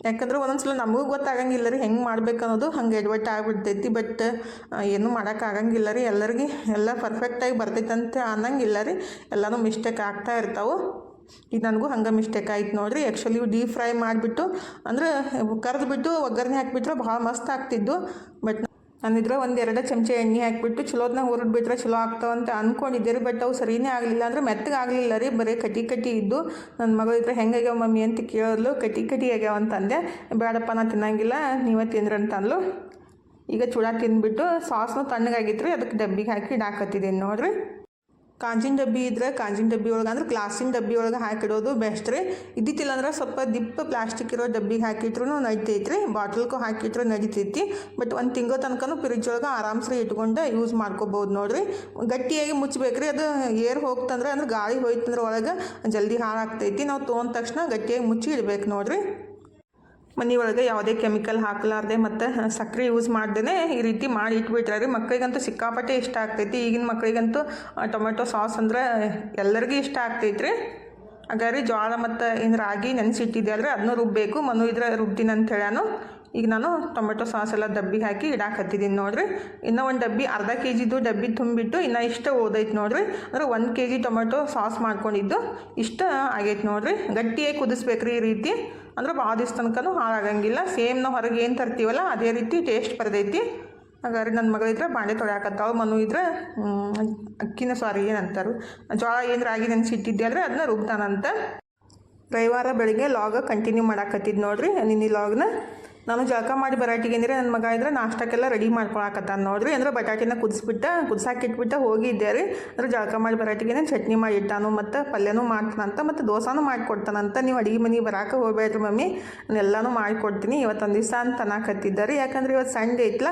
ಯಾಕಂದ್ರೆ ಒಂದೊಂದ್ಸಲ ನಮಗೂ ಗೊತ್ತಾಗಂಗಿಲ್ಲ ರೀ, ಹೆಂಗೆ ಮಾಡ್ಬೇಕು ಅನ್ನೋದು ಹಂಗೆ ಎಡ್ವಟ್ ಆಗಿಬಿಡ್ತೈತಿ. ಬಟ್ ಏನೂ ಮಾಡೋಕ್ಕಾಗಂಗಿಲ್ಲ ರೀ, ಎಲ್ಲರಿಗೆ ಎಲ್ಲ ಪರ್ಫೆಕ್ಟಾಗಿ ಬರ್ತೈತೆ ಅಂತ ಅನ್ನಂಗಿಲ್ಲ ರೀ. ಎಲ್ಲನೂ ಮಿಸ್ಟೇಕ್ ಆಗ್ತಾ ಇರ್ತಾವೆ. ಈಗ ನನಗೂ ಹಂಗೆ ಮಿಸ್ಟೇಕ್ ಆಯ್ತು ನೋಡಿರಿ. ಆ್ಯಕ್ಚುಲಿ ಡೀಪ್ ಫ್ರೈ ಮಾಡಿಬಿಟ್ಟು, ಅಂದ್ರೆ ಕರೆದ್ಬಿಟ್ಟು ಒಗ್ಗರಣೆ ಹಾಕಿಬಿಟ್ರೆ ಭಾಳ ಮಸ್ತ್ ಆಗ್ತಿದ್ದು. ಬಟ್ ನಾನಿದ್ರೆ ಒಂದು ಎರಡು ಚಮಚ ಎಣ್ಣೆ ಹಾಕಿಬಿಟ್ಟು ಚಲೋದನ್ನ ಹುರಿದ್ಬಿಟ್ರೆ ಚಲೋ ಆಗ್ತಾವಂತ ಅಂದ್ಕೊಂಡಿದ್ದೆ ರೀ ಬಟ್ ಅವು ಸರಿನೇ ಆಗಲಿಲ್ಲ ಅಂದ್ರೆ ಮೆತ್ತಗೆ ಆಗಲಿಲ್ಲ ರೀ, ಬರೀ ಕಟಿ ಕಟಿ ಇದ್ದು. ನನ್ನ ಮಗಳು ಇದ್ರೆ ಹೆಂಗಾಗ್ಯಾವ ಮಮ್ಮಿ ಅಂತ ಕೇಳಲು ಕಟಿ ಕಟಿ ಆಗ್ಯಾವ ಅಂತಂದೆ. ಬೇಡಪ್ಪ ನಾನು ತಿನ್ನಂಗಿಲ್ಲ, ನೀವೇ ತಿಂದ್ರೆ ಅಂತ ಅಂದ್ಲು ಈಗ ಚೂಡ ತಿಂದ್ಬಿಟ್ಟು ಸಾಸ್ನು ತಣ್ಣಗಾಗಿತ್ತು ರೀ, ಅದಕ್ಕೆ ಡಬ್ಬಿಗೆ ಹಾಕಿ ಇಡಾಕತ್ತಿದ್ದೀನಿ ನೋಡ್ರಿ. ಕಾಂಜಿನ ಡಬ್ಬಿ ಇದ್ರೆ ಕಾಂಜಿನ ಡಬ್ಬಿ ಒಳಗೆ ಅಂದ್ರೆ ಗ್ಲಾಸಿನ ಡಬ್ಬಿ ಒಳಗೆ ಹಾಕಿಡೋದು ಬೆಸ್ಟ್ ರೀ. ಇದ್ದಿತ್ತಿಲ್ಲ ಅಂದ್ರೆ ಸ್ವಲ್ಪ ದಿಪ್ಪ ಪ್ಲಾಸ್ಟಿಕ್ ಇರೋ ಡಬ್ಬಿಗೆ ಹಾಕಿಟ್ರು ನಡಿತೈತಿ ರೀ ಬಾಟಲ್ಗೂ ಹಾಕಿಟ್ರು ನಡಿತೈತಿ ಬಟ್ ಒಂದು ತಿಂಗಳ ತನಕನೂ ಫ್ರಿಜ್ ಒಳಗೆ ಆರಾಮ್ಸ್ರಿ ಇಟ್ಕೊಂಡು ಯೂಸ್ ಮಾಡ್ಕೋಬಹುದು ನೋಡ್ರಿ. ಗಟ್ಟಿಯಾಗಿ ಮುಚ್ಚಬೇಕ್ರಿ ಅದು ಏರ್ ಹೋಗ್ತಂದ್ರೆ ಅಂದ್ರೆ ಗಾಳಿ ಹೋಯ್ತಂದ್ರೆ ಒಳಗೆ ಜಲ್ದಿ ಹಾಳಾಗ್ತೈತಿ. ನಾವು ತೊಗೊಂಡ ತಕ್ಷಣ ಗಟ್ಟಿಯಾಗಿ ಮುಚ್ಚಿ ಇಡ್ಬೇಕು ನೋಡ್ರಿ. ಮನೆ ಒಳಗೆ ಯಾವುದೇ ಕೆಮಿಕಲ್ ಹಾಕಲಾರ್ದೆ ಮತ್ತು ಸಕ್ಕರೆ ಯೂಸ್ ಮಾಡ್ದೇ ಈ ರೀತಿ ಮಾಡಿ ಇಟ್ಬಿಟ್ರೆ ರೀ ಮಕ್ಕಳಿಗಂತೂ ಸಿಕ್ಕಾಪಟ್ಟೆ ಇಷ್ಟ ಆಗ್ತೈತಿ. ಈಗಿನ ಮಕ್ಕಳಿಗಂತೂ ಟೊಮೆಟೊ ಸಾಸ್ ಅಂದ್ರೆ ಎಲ್ಲರಿಗೂ ಇಷ್ಟ ಆಗ್ತೈತ್ರಿ. ಹಾಗಾದ್ರೆ ಜೋಳ ಮತ್ತು ಏನು ರಾಗಿ ನೆನೆಸಿಟ್ಟಿದ್ದೆ ಆದರೆ ಅದನ್ನೂ ರುಬ್ಬಬೇಕು ಮನು ಇದ್ರೆ ರುಬ್ತೀನಿ ಅಂತ ಹೇಳ್ಯಾನು. ಈಗ ನಾನು ಟೊಮೆಟೊ ಸಾಸ್ ಎಲ್ಲ ಡಬ್ಬಿಗೆ ಹಾಕಿ ಇಡಾಕತ್ತಿದ್ದೀನಿ ನೋಡಿರಿ. ಇನ್ನೂ ಒಂದು ಡಬ್ಬಿ ಅರ್ಧ ಕೆ ಜಿದು ಡಬ್ಬಿ ತುಂಬಿಟ್ಟು ಇನ್ನೂ ಇಷ್ಟ ಓದೈತೆ ನೋಡಿರಿ. ಅಂದ್ರೆ ಒಂದು ಕೆ ಜಿ ಟೊಮೆಟೊ ಸಾಸ್ ಮಾಡ್ಕೊಂಡಿದ್ದು ಇಷ್ಟ ಆಗೈತೆ ನೋಡಿರಿ. ಗಟ್ಟಿಯಾಗಿ ಕುದಿಸ್ಬೇಕ್ರಿ ಈ ರೀತಿ. ಅಂದ್ರೆ ಭಾಳ ದಿವ್ಸ ತನಕನೂ ಹಾಳಾಗಂಗಿಲ್ಲ. ಸೇಮ್ ನಾವು ಹೊರಗೆ ಏನು ತರ್ತೀವಲ್ಲ, ಅದೇ ರೀತಿ ಟೇಸ್ಟ್ ಬರ್ತೈತಿ. ಹಾಗಾದ್ರೆ ನನ್ನ ಮಗಳಿದ್ರೆ ಬಾಂಡೆ ತೊಳೆಯಾಕತ್ತಾವು ಮನು ಇದ್ರೆ ಅಕ್ಕಿನ ಸಾರಿ ಏನಂತಾರು. ಜೋಳ ಏನು ರಾಗಿ ನೆನೆಸಿಟ್ಟಿದ್ದೆ ಅಂದರೆ ಅದನ್ನ ರುಬ್ತಾನಂತ. ರವಿವಾರ ಬೆಳಿಗ್ಗೆ ಲಾಗ ಕಂಟಿನ್ಯೂ ಮಾಡಾಕತ್ತಿದ್ದು ನೋಡ್ರಿ, ನಿನ್ನೆ ಲಾಗ್ನ ನಾನು ಜಳಕ ಮಾಡಿ ಬರಾಟಿಗೆ ಅಂದರೆ ನನ್ನ ಮಗ ಇದ್ರೆ ನಾಷ್ಟಕ್ಕೆಲ್ಲ ರೆಡಿ ಮಾಡ್ಕೊಳಕತ್ತಾನ ನೋಡ್ರಿ ಅಂದ್ರೆ ಬಟಾಟಿನ ಕುದಿಸ್ಬಿಟ್ಟ ಕುದಿಸಾಕಿಟ್ಬಿಟ್ಟ ಹೋಗಿದ್ದೆ ರೀ. ಅಂದ್ರೆ ಜಳಕ ಮಾಡಿ ಬರಾಟಿಗೆ ಚಟ್ನಿ ಮಾಡಿ ಇಟ್ಟಾನು, ಮತ್ತು ಪಲ್ಯನೂ ಮಾಡ್ತಾನಂತ, ಮತ್ತು ದೋಸಾನು ಮಾಡಿಕೊಡ್ತಾನಂತ. ನೀವು ಅಡಿಗೆ ಮನೆಗೆ ಬರಾಕ ಹೋಗ್ಬೇಡ್ರಿ ಮಮ್ಮಿ. ನಾನು ಎಲ್ಲನೂ ಮಾಡಿಕೊಡ್ತೀನಿ. ಇವತ್ತೊಂದು ದಿವಸ ಅಂತ ಅನ್ನಕತ್ತಿದ್ದಾರೆ ಯಾಕಂದ್ರೆ ಇವತ್ತು ಸಂಡೇ ಐತ್ಲ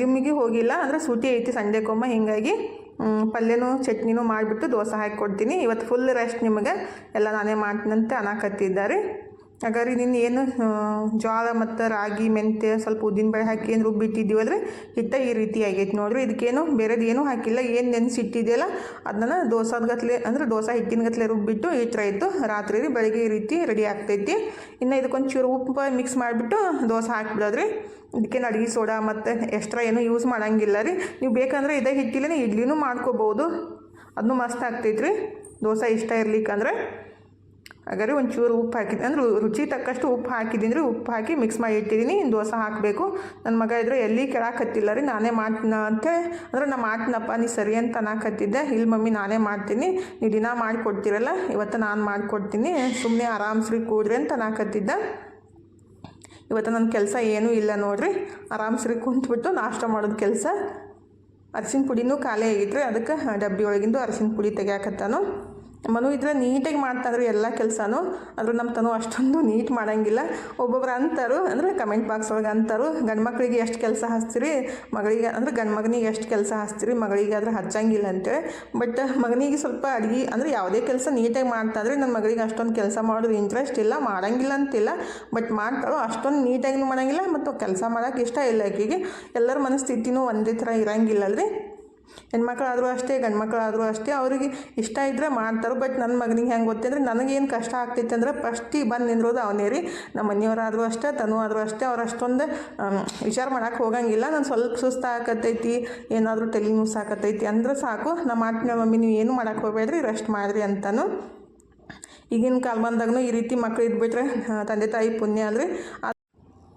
ಜಿಮ್ಮಿಗೆ ಹೋಗಿಲ್ಲ. ಅಂದ್ರೆ ಸೂಟಿ ಐತಿ ಸಂಡೇಕೊಮ್ಮ ಹಿಂಗಾಗಿ ಪಲ್ಯನೂ ಚಟ್ನಿನೂ ಮಾಡಿಬಿಟ್ಟು ದೋಸೆ ಹಾಕಿ ಕೊಡ್ತೀನಿ ಇವತ್ತು ಫುಲ್ ರೆಸ್ಟ್ ನಿಮಗೆ. ಎಲ್ಲ ನಾನೇ ಮಾಡ್ತೀನಂತೆ ಅನ್ನಕತ್ತಿದ್ದಾರೆ ಹಾಗಾದ್ರೆ ನಿನ್ನ ಏನು ಜೋಳ ಮತ್ತು ರಾಗಿ, ಮೆಂತ್ಯ ಸ್ವಲ್ಪ ಉದ್ದಿನಬೇಳೆ ಹಾಕಿ ಏನು ರುಬ್ಬಿಟ್ಟಿದ್ದೀವಲ್ರಿ ಹಿಟ್ಟ ಈ ರೀತಿ ಆಗೈತೆ ನೋಡ್ರಿ. ಇದಕ್ಕೇನು, ಬೇರೆದು ಏನೂ ಹಾಕಿಲ್ಲ. ಏನು ನೆನೆಸಿಟ್ಟಿದೆಯಲ್ಲ, ಅದನ್ನ ದೋಸಾದ ಗತ್ಲೆ ಅಂದ್ರೆ ದೋಸೆ ಹಿಟ್ಟಿನ ಗತ್ಲೆ ರುಬ್ಬಿಟ್ಟು ಇಟ್ಟರಾಯ್ತು ರಾತ್ರಿ ರೀ ಬೆಳಗ್ಗೆ ಈ ರೀತಿ ರೆಡಿ ಆಗ್ತೈತಿ. ಇನ್ನು ಇದಕ್ಕೊಂದು ಚೂರು ಉಪ್ಪು ಮಿಕ್ಸ್ ಮಾಡಿಬಿಟ್ಟು ದೋಸೆ ಹಾಕ್ಬಿಡೋದ್ರಿ. ಇದಕ್ಕೇನು ಅಡುಗೆ ಸೋಡಾ ಮತ್ತು ಎಕ್ಸ್ಟ್ರಾ ಏನೂ ಯೂಸ್ ಮಾಡೋಂಗಿಲ್ಲ ರೀ. ನೀವು ಬೇಕಂದ್ರೆ ಇದೇ ಹಿಟ್ಟಿಲೇ ಇಡ್ಲಿನೂ ಮಾಡ್ಕೋಬೋದು. ಅದನ್ನು ಮಸ್ತ್ ಆಗ್ತೈತೆ ರೀ ದೋಸೆ ಇಷ್ಟ ಇರ್ಲಿಕ್ಕಂದ್ರೆ. ಹಾಗಾದ್ರೆ ಒಂಚೂರು ಉಪ್ಪು ಹಾಕಿದ್ದೆ ಅಂದರೆ ರುಚಿ ತಕ್ಕಷ್ಟು ಉಪ್ಪು ಹಾಕಿದ್ದೀನಿ ಉಪ್ಪು ಹಾಕಿ ಮಿಕ್ಸ್ ಮಾಡಿ ಇಟ್ಟಿದ್ದೀನಿ. ಇನ್ನು ದೋಸೆ ಹಾಕಬೇಕು. ನನ್ನ ಮಗ ಇದ್ರೆ ಎಲ್ಲಿ ಕೆಳಕತ್ತಿಲ್ಲ ರೀ, ನಾನೇ ಮಾಡ್ತೀನ ಅಂತ. ಅಂದ್ರೆ ನಾ ಮಾಡ್ತೀನಪ್ಪ ನೀ ಸರಿ ಅಂತ ಅನ್ನಕತ್ತಿದ್ದೆ ಇಲ್ಲಿ ಮಮ್ಮಿ, ನಾನೇ ಮಾಡ್ತೀನಿ. ನೀವು ದಿನ ಮಾಡಿಕೊಡ್ತೀರಲ್ಲ, ಇವತ್ತು ನಾನು ಮಾಡಿಕೊಡ್ತೀನಿ. ಸುಮ್ಮನೆ ಆರಾಮ್ಸ್ರಿ ಕೂಡ್ರಿ ಅಂತ ಅನ್ನಕತ್ತಿದ್ದೆ ಇವತ್ತು ನನ್ನ ಕೆಲಸ ಏನೂ ಇಲ್ಲ ನೋಡಿರಿ. ಆರಾಮ್ಸ್ರಿ ಕುಂತ್ಬಿಟ್ಟು ನಾಷ್ಟ ಮಾಡೋದು ಕೆಲಸ. ಅರಿಶಿನ ಪುಡಿನೂ ಖಾಲಿ ಆಗಿತ್ತು ಅದಕ್ಕೆ ಡಬ್ಬಿ ಒಳಗಿಂದು ಅರಿಶಿನ ಪುಡಿ ತೆಗ್ಯಾಕತ್ತಾನು. ಮನು ಇದ್ರೆ ನೀಟಾಗಿ ಮಾಡ್ತಾನ್ರಿ ಎಲ್ಲ ಕೆಲಸನೂ, ಆದ್ರೆ ನಮ್ಮ ತನು ಅಷ್ಟೊಂದು ನೀಟ್ ಮಾಡೋಂಗಿಲ್ಲ. ಒಬ್ಬೊಬ್ರು ಅಂತಾರು, ಅಂದ್ರೆ ಕಮೆಂಟ್ ಬಾಕ್ಸ್ ಒಳಗೆ ಅಂತಾರು, ಗಂಡು ಮಕ್ಕಳಿಗೆ ಎಷ್ಟು ಕೆಲಸ ಹಚ್ತೀರಿ, ಮಗಳಿಗೆ, ಅಂದ್ರೆ ಗಂಡು ಮಗನಿಗೆ ಎಷ್ಟು ಕೆಲಸ ಹಚ್ತೀರಿ, ಮಗಳಿಗೆ ಆದ್ರೆ ಹಚ್ಚಂಗಿಲ್ಲ ಅಂತೇಳಿ ಬಟ್ ಮಗನಿಗೆ ಸ್ವಲ್ಪ ಅಡುಗೆ, ಅಂದ್ರೆ ಯಾವುದೇ ಕೆಲಸ ನೀಟಾಗಿ ಮಾಡ್ತಾದ್ರೆ ನನ್ನ ಮಗಳಿಗೆ ಅಷ್ಟೊಂದು ಕೆಲಸ ಮಾಡೋದು ಇಂಟ್ರೆಸ್ಟ್ ಇಲ್ಲ, ಮಾಡೋಂಗಿಲ್ಲ ಅಂತಿಲ್ಲ. ಬಟ್ ಮಾಡ್ತಾಳು ಅಷ್ಟೊಂದು ನೀಟಾಗಿ ಮಾಡಂಗಿಲ್ಲ, ಮತ್ತು ಕೆಲಸ ಮಾಡೋಕ್ಕೆ ಇಷ್ಟ ಇಲ್ಲ ಆಕೆಗೆ ಎಲ್ಲರ ಮನಸ್ಥಿತಿನೂ ಒಂದೇ ಥರ ಇರಂಗಿಲ್ಲಲ್ರಿ ಹೆಣ್ಮಕ್ಳಾದರೂ ಅಷ್ಟೇ, ಗಂಡ್ಮಕ್ಳಾದರೂ ಅಷ್ಟೇ, ಅವ್ರಿಗೆ ಇಷ್ಟ ಇದ್ದರೆ ಮಾಡ್ತಾರೆ. ಬಟ್ ನನ್ನ ಮಗನಿಗೆ ಹೆಂಗೆ ಗೊತ್ತಂದ್ರೆ ನನಗೇನು ಕಷ್ಟ ಆಗ್ತೈತೆ ಅಂದ್ರೆ ಫಸ್ಟಿಗೆ ಬಂದು ನಿಂದ್ರೋದು ಅವನೇ ರೀ. ನಮ್ಮ ಮನೆಯವರಾದರೂ ಅಷ್ಟೇ, ತನು ಆದರೂ ಅಷ್ಟೇ, ಅವ್ರು ಅಷ್ಟೊಂದು ವಿಚಾರ ಮಾಡೋಕೆ ಹೋಗಂಗಿಲ್ಲ. ನಾನು ಸ್ವಲ್ಪ ಸುಸ್ತು ಆಕತ್ತೈತಿ ಏನಾದರೂ ತಲೆ ಆಕತ್ತೈತಿ ಅಂದ್ರೆ ಸಾಕು. ನಮ್ಮ ಆತ್ಮೀಯ ಮಮ್ಮಿ, ನೀವು ಏನು ಮಾಡೋಕೆ ಹೋಗಬೇಡ್ರಿ ರೆಸ್ಟ್ ಮಾಡಿರಿ ಅಂತಾನು. ಈಗಿನ ಕಾಲ ಬಂದಾಗೂ ಈ ರೀತಿ ಮಕ್ಳು ಇದ್ಬಿಟ್ರೆ ತಂದೆ ತಾಯಿ ಪುಣ್ಯ ಅಲ್ರಿ.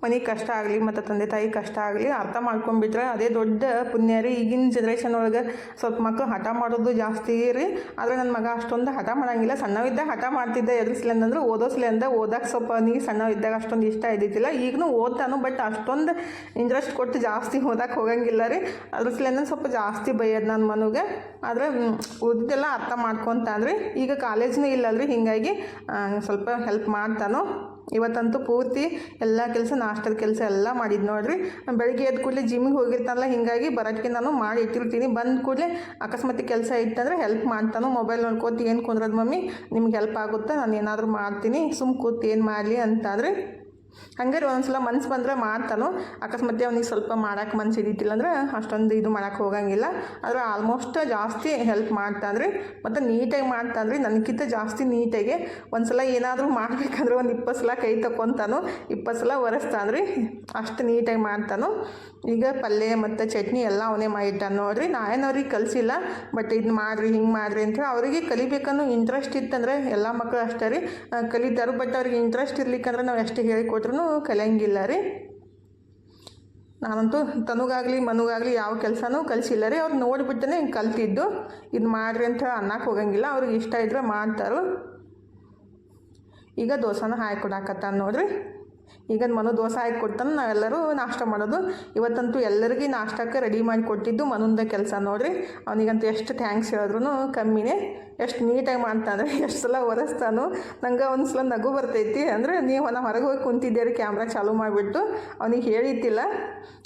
ಮನೆಗೆ ಕಷ್ಟ ಆಗಲಿ, ಮತ್ತು ತಂದೆ ತಾಯಿ ಕಷ್ಟ ಆಗಲಿ, ಅರ್ಥ ಮಾಡ್ಕೊಂಡ್ಬಿಟ್ರೆ ಅದೇ ದೊಡ್ಡ ಪುಣ್ಯ ರೀ ಈಗಿನ ಜನ್ರೇಷನ್ ಒಳಗೆ ಸ್ವಲ್ಪ ಮಕ್ಕಳು ಹಠ ಮಾಡೋದು ಜಾಸ್ತಿ ರೀ. ಆದರೆ ನನ್ನ ಮಗ ಅಷ್ಟೊಂದು ಹಠ ಮಾಡೋಂಗಿಲ್ಲ. ಸಣ್ಣವಿದ್ದಾಗ ಹಠ ಮಾಡ್ತಿದ್ದೆ ಓದೋಸ್ಲಿ ಅಂದ. ಓದಕ್ಕೆ ಸ್ವಲ್ಪ ನೀ ಸಣ್ಣವಿದ್ದಾಗ ಅಷ್ಟೊಂದು ಇಷ್ಟ ಇದ್ದಿದ್ದಿಲ್ಲ. ಈಗಲೂ ಓದ್ತಾನು ಬಟ್ ಅಷ್ಟೊಂದು ಇಂಟ್ರೆಸ್ಟ್ ಕೊಟ್ಟು ಜಾಸ್ತಿ ಓದಕ್ಕೆ ಹೋಗಂಗಿಲ್ಲ ರೀ. ಅದ್ರಸ್ಲೆಂದ ಸ್ವಲ್ಪ ಜಾಸ್ತಿ ಬೈಯೋದು ನನ್ನ ಮನೆಗೆ. ಆದರೆ ಓದಿದ್ದೆಲ್ಲ ಅರ್ಥ ಮಾಡ್ಕೊತ ಅಂದ್ರಿ ಈಗ ಕಾಲೇಜ್ನೂ ಇಲ್ಲಲ್ರಿ, ಹೀಗಾಗಿ ಸ್ವಲ್ಪ ಹೆಲ್ಪ್ ಮಾಡ್ತಾನು. ಇವತ್ತಂತೂ ಪೂರ್ತಿ ಎಲ್ಲ ಕೆಲಸ, ನಾಷ್ಟದ ಕೆಲಸ ಎಲ್ಲ ಮಾಡಿದ್ದು ನೋಡ್ರಿ. ಬೆಳಿಗ್ಗೆ ಎದ್ದ ಕೂಡಲೇ ಜಿಮ್ಮಿಗೆ ಹೋಗಿರ್ತಾನಲ್ಲ, ಹೀಗಾಗಿ ಬರೋಕ್ಕೆ ನಾನು ಮಾಡಿ ಇಟ್ಟಿರ್ತೀನಿ. ಬಂದ ಕೂಡಲೇ ಅಕಸ್ಮಾತ್ ಕೆಲಸ ಇತ್ತಂದ್ರೆ ಹೆಲ್ಪ್ ಮಾಡ್ತಾನು. ಮೊಬೈಲ್ ನೋಡ್ಕೋತ ಏನು ಕುಂದ್ರದು ಮಮ್ಮಿ? ನಿಮ್ಗೆ ಹೆಲ್ಪ್ ಆಗುತ್ತೆ? ನಾನು ಏನಾದರೂ ಮಾಡ್ತೀನಿ. ಸುಮ್ಮ ಕೂತು ಏನು ಮಾಡಲಿ ಅಂತಾದ್ರೆ ಹಂಗಾರೆ ಒಂದೊಂದ್ಸಲ ಮನ್ಸು ಬಂದ್ರೆ ಮಾಡ್ತಾನೋ ಅಕಸ್ಮಾತ್ ಅವ್ನಿಗೆ ಸ್ವಲ್ಪ ಮಾಡಕ್ಕೆ ಮನ್ಸು ಹಿಡಿತಿಲ್ಲ ಅಂದ್ರೆ ಅಷ್ಟೊಂದು ಇದು ಮಾಡೋಕೆ ಹೋಗಂಗಿಲ್ಲ. ಆದರೆ ಆಲ್ಮೋಸ್ಟ್ ಜಾಸ್ತಿ ಹೆಲ್ಪ್ ಮಾಡ್ತಾನ್ರಿ ಮತ್ತು ನೀಟಾಗಿ ಮಾಡ್ತಾನ್ರಿ ನನಗಿಂತ ಜಾಸ್ತಿ ನೀಟಾಗಿ ಒಂದ್ಸಲ ಏನಾದರೂ ಮಾಡಬೇಕಂದ್ರೆ ಒಂದು ಇಪ್ಪತ್ತು ಸಲ ಕೈ ತಗೊತಾನು ಇಪ್ಪತ್ತು ಸಲ ಒರೆಸ್ತಾನ್ರಿ ಅಷ್ಟು ನೀಟಾಗಿ ಮಾಡ್ತಾನು. ಈಗ ಪಲ್ಯ ಮತ್ತು ಚಟ್ನಿ ಎಲ್ಲ ಅವನೇ ಮಾಡಿಟ್ಟಾನ ನೋಡ್ರಿ ನಾನು ಅವ್ರಿಗೆ ಕಲಿಸಿಲ್ಲ ಬಟ್ ಇದು ಮಾಡಿರಿ, ಹಿಂಗೆ ಮಾಡಿರಿ ಅಂತ ಅವರಿಗೆ ಕಲಿಬೇಕನ್ನೋ ಇಂಟ್ರೆಸ್ಟ್ ಇತ್ತಂದ್ರೆ, ಎಲ್ಲ ಮಕ್ಕಳು ಅಷ್ಟೇ ರೀ. ಕಲಿತಾರೆ ಬಟ್ ಅವ್ರಿಗೆ ಇಂಟ್ರೆಸ್ಟ್ ಇರ್ಲಿಕ್ಕಂದ್ರೆ ನಾವು ಎಷ್ಟು ಹೇಳಿಕೊಟ್ರು ಕಲಿಯಂಗಿಲ್ಲ ರೀ. ನಾನಂತೂ ತನಗಾಗಲಿ, ಮನುಗಾಗಲಿ ಯಾವ ಕೆಲಸನೂ ಕಲಿಸಿಲ್ಲ ರೀ. ಅವ್ರು ನೋಡಿಬಿಟ್ಟನೆ ಹಿಂಗೆ ಕಲ್ತಿದ್ದು. ಇದು ಮಾಡ್ರಿ ಅಂತ ಅನ್ನಕ್ಕೆ ಹೋಗಂಗಿಲ್ಲ. ಅವ್ರಿಗೆ ಇಷ್ಟ ಇದ್ರೆ ಮಾಡ್ತಾರೆ. ಈಗ ದೋಸೆನ ಹಾಕಿ ಕೊಡಾಕತ್ತಾನ ನೋಡ್ರಿ. ಈಗ ಮನು ದೋಸೆ ಹಾಕಿ ಕೊಡ್ತಾನೆ, ನಾವೆಲ್ಲರೂ ನಾಷ್ಟ ಮಾಡೋದು. ಇವತ್ತಂತೂ ಎಲ್ಲರಿಗೂ ನಾಷ್ಟಕ್ಕೆ ರೆಡಿ ಮಾಡಿ ಕೊಟ್ಟಿದ್ದು ಮನುಂದ ಕೆಲಸ ನೋಡ್ರಿ. ಅವನಿಗಂತೂ ಎಷ್ಟು ಥ್ಯಾಂಕ್ಸ್ ಹೇಳಿದ್ರು ಕಮ್ಮಿನೇ. ಎಷ್ಟು ನೀಟಾಗಿ ಮಾಡ್ತಾನೆ, ಎಷ್ಟು ಸಲ ಒರೆಸ್ತಾನು. ನಂಗೆ ಒಂದು ಸಲ ನಗು ಬರ್ತೈತಿ, ಅಂದರೆ ನೀವು ನಾ ಹೊರಗೆ ಹೋಗಿ ಕುಂತಿದ್ದೆ ರೀ ಕ್ಯಾಮ್ರಾ ಚಾಲೂ ಮಾಡಿಬಿಟ್ಟು. ಅವನಿಗೆ ಹೇಳಿದ್ದಿಲ್ಲ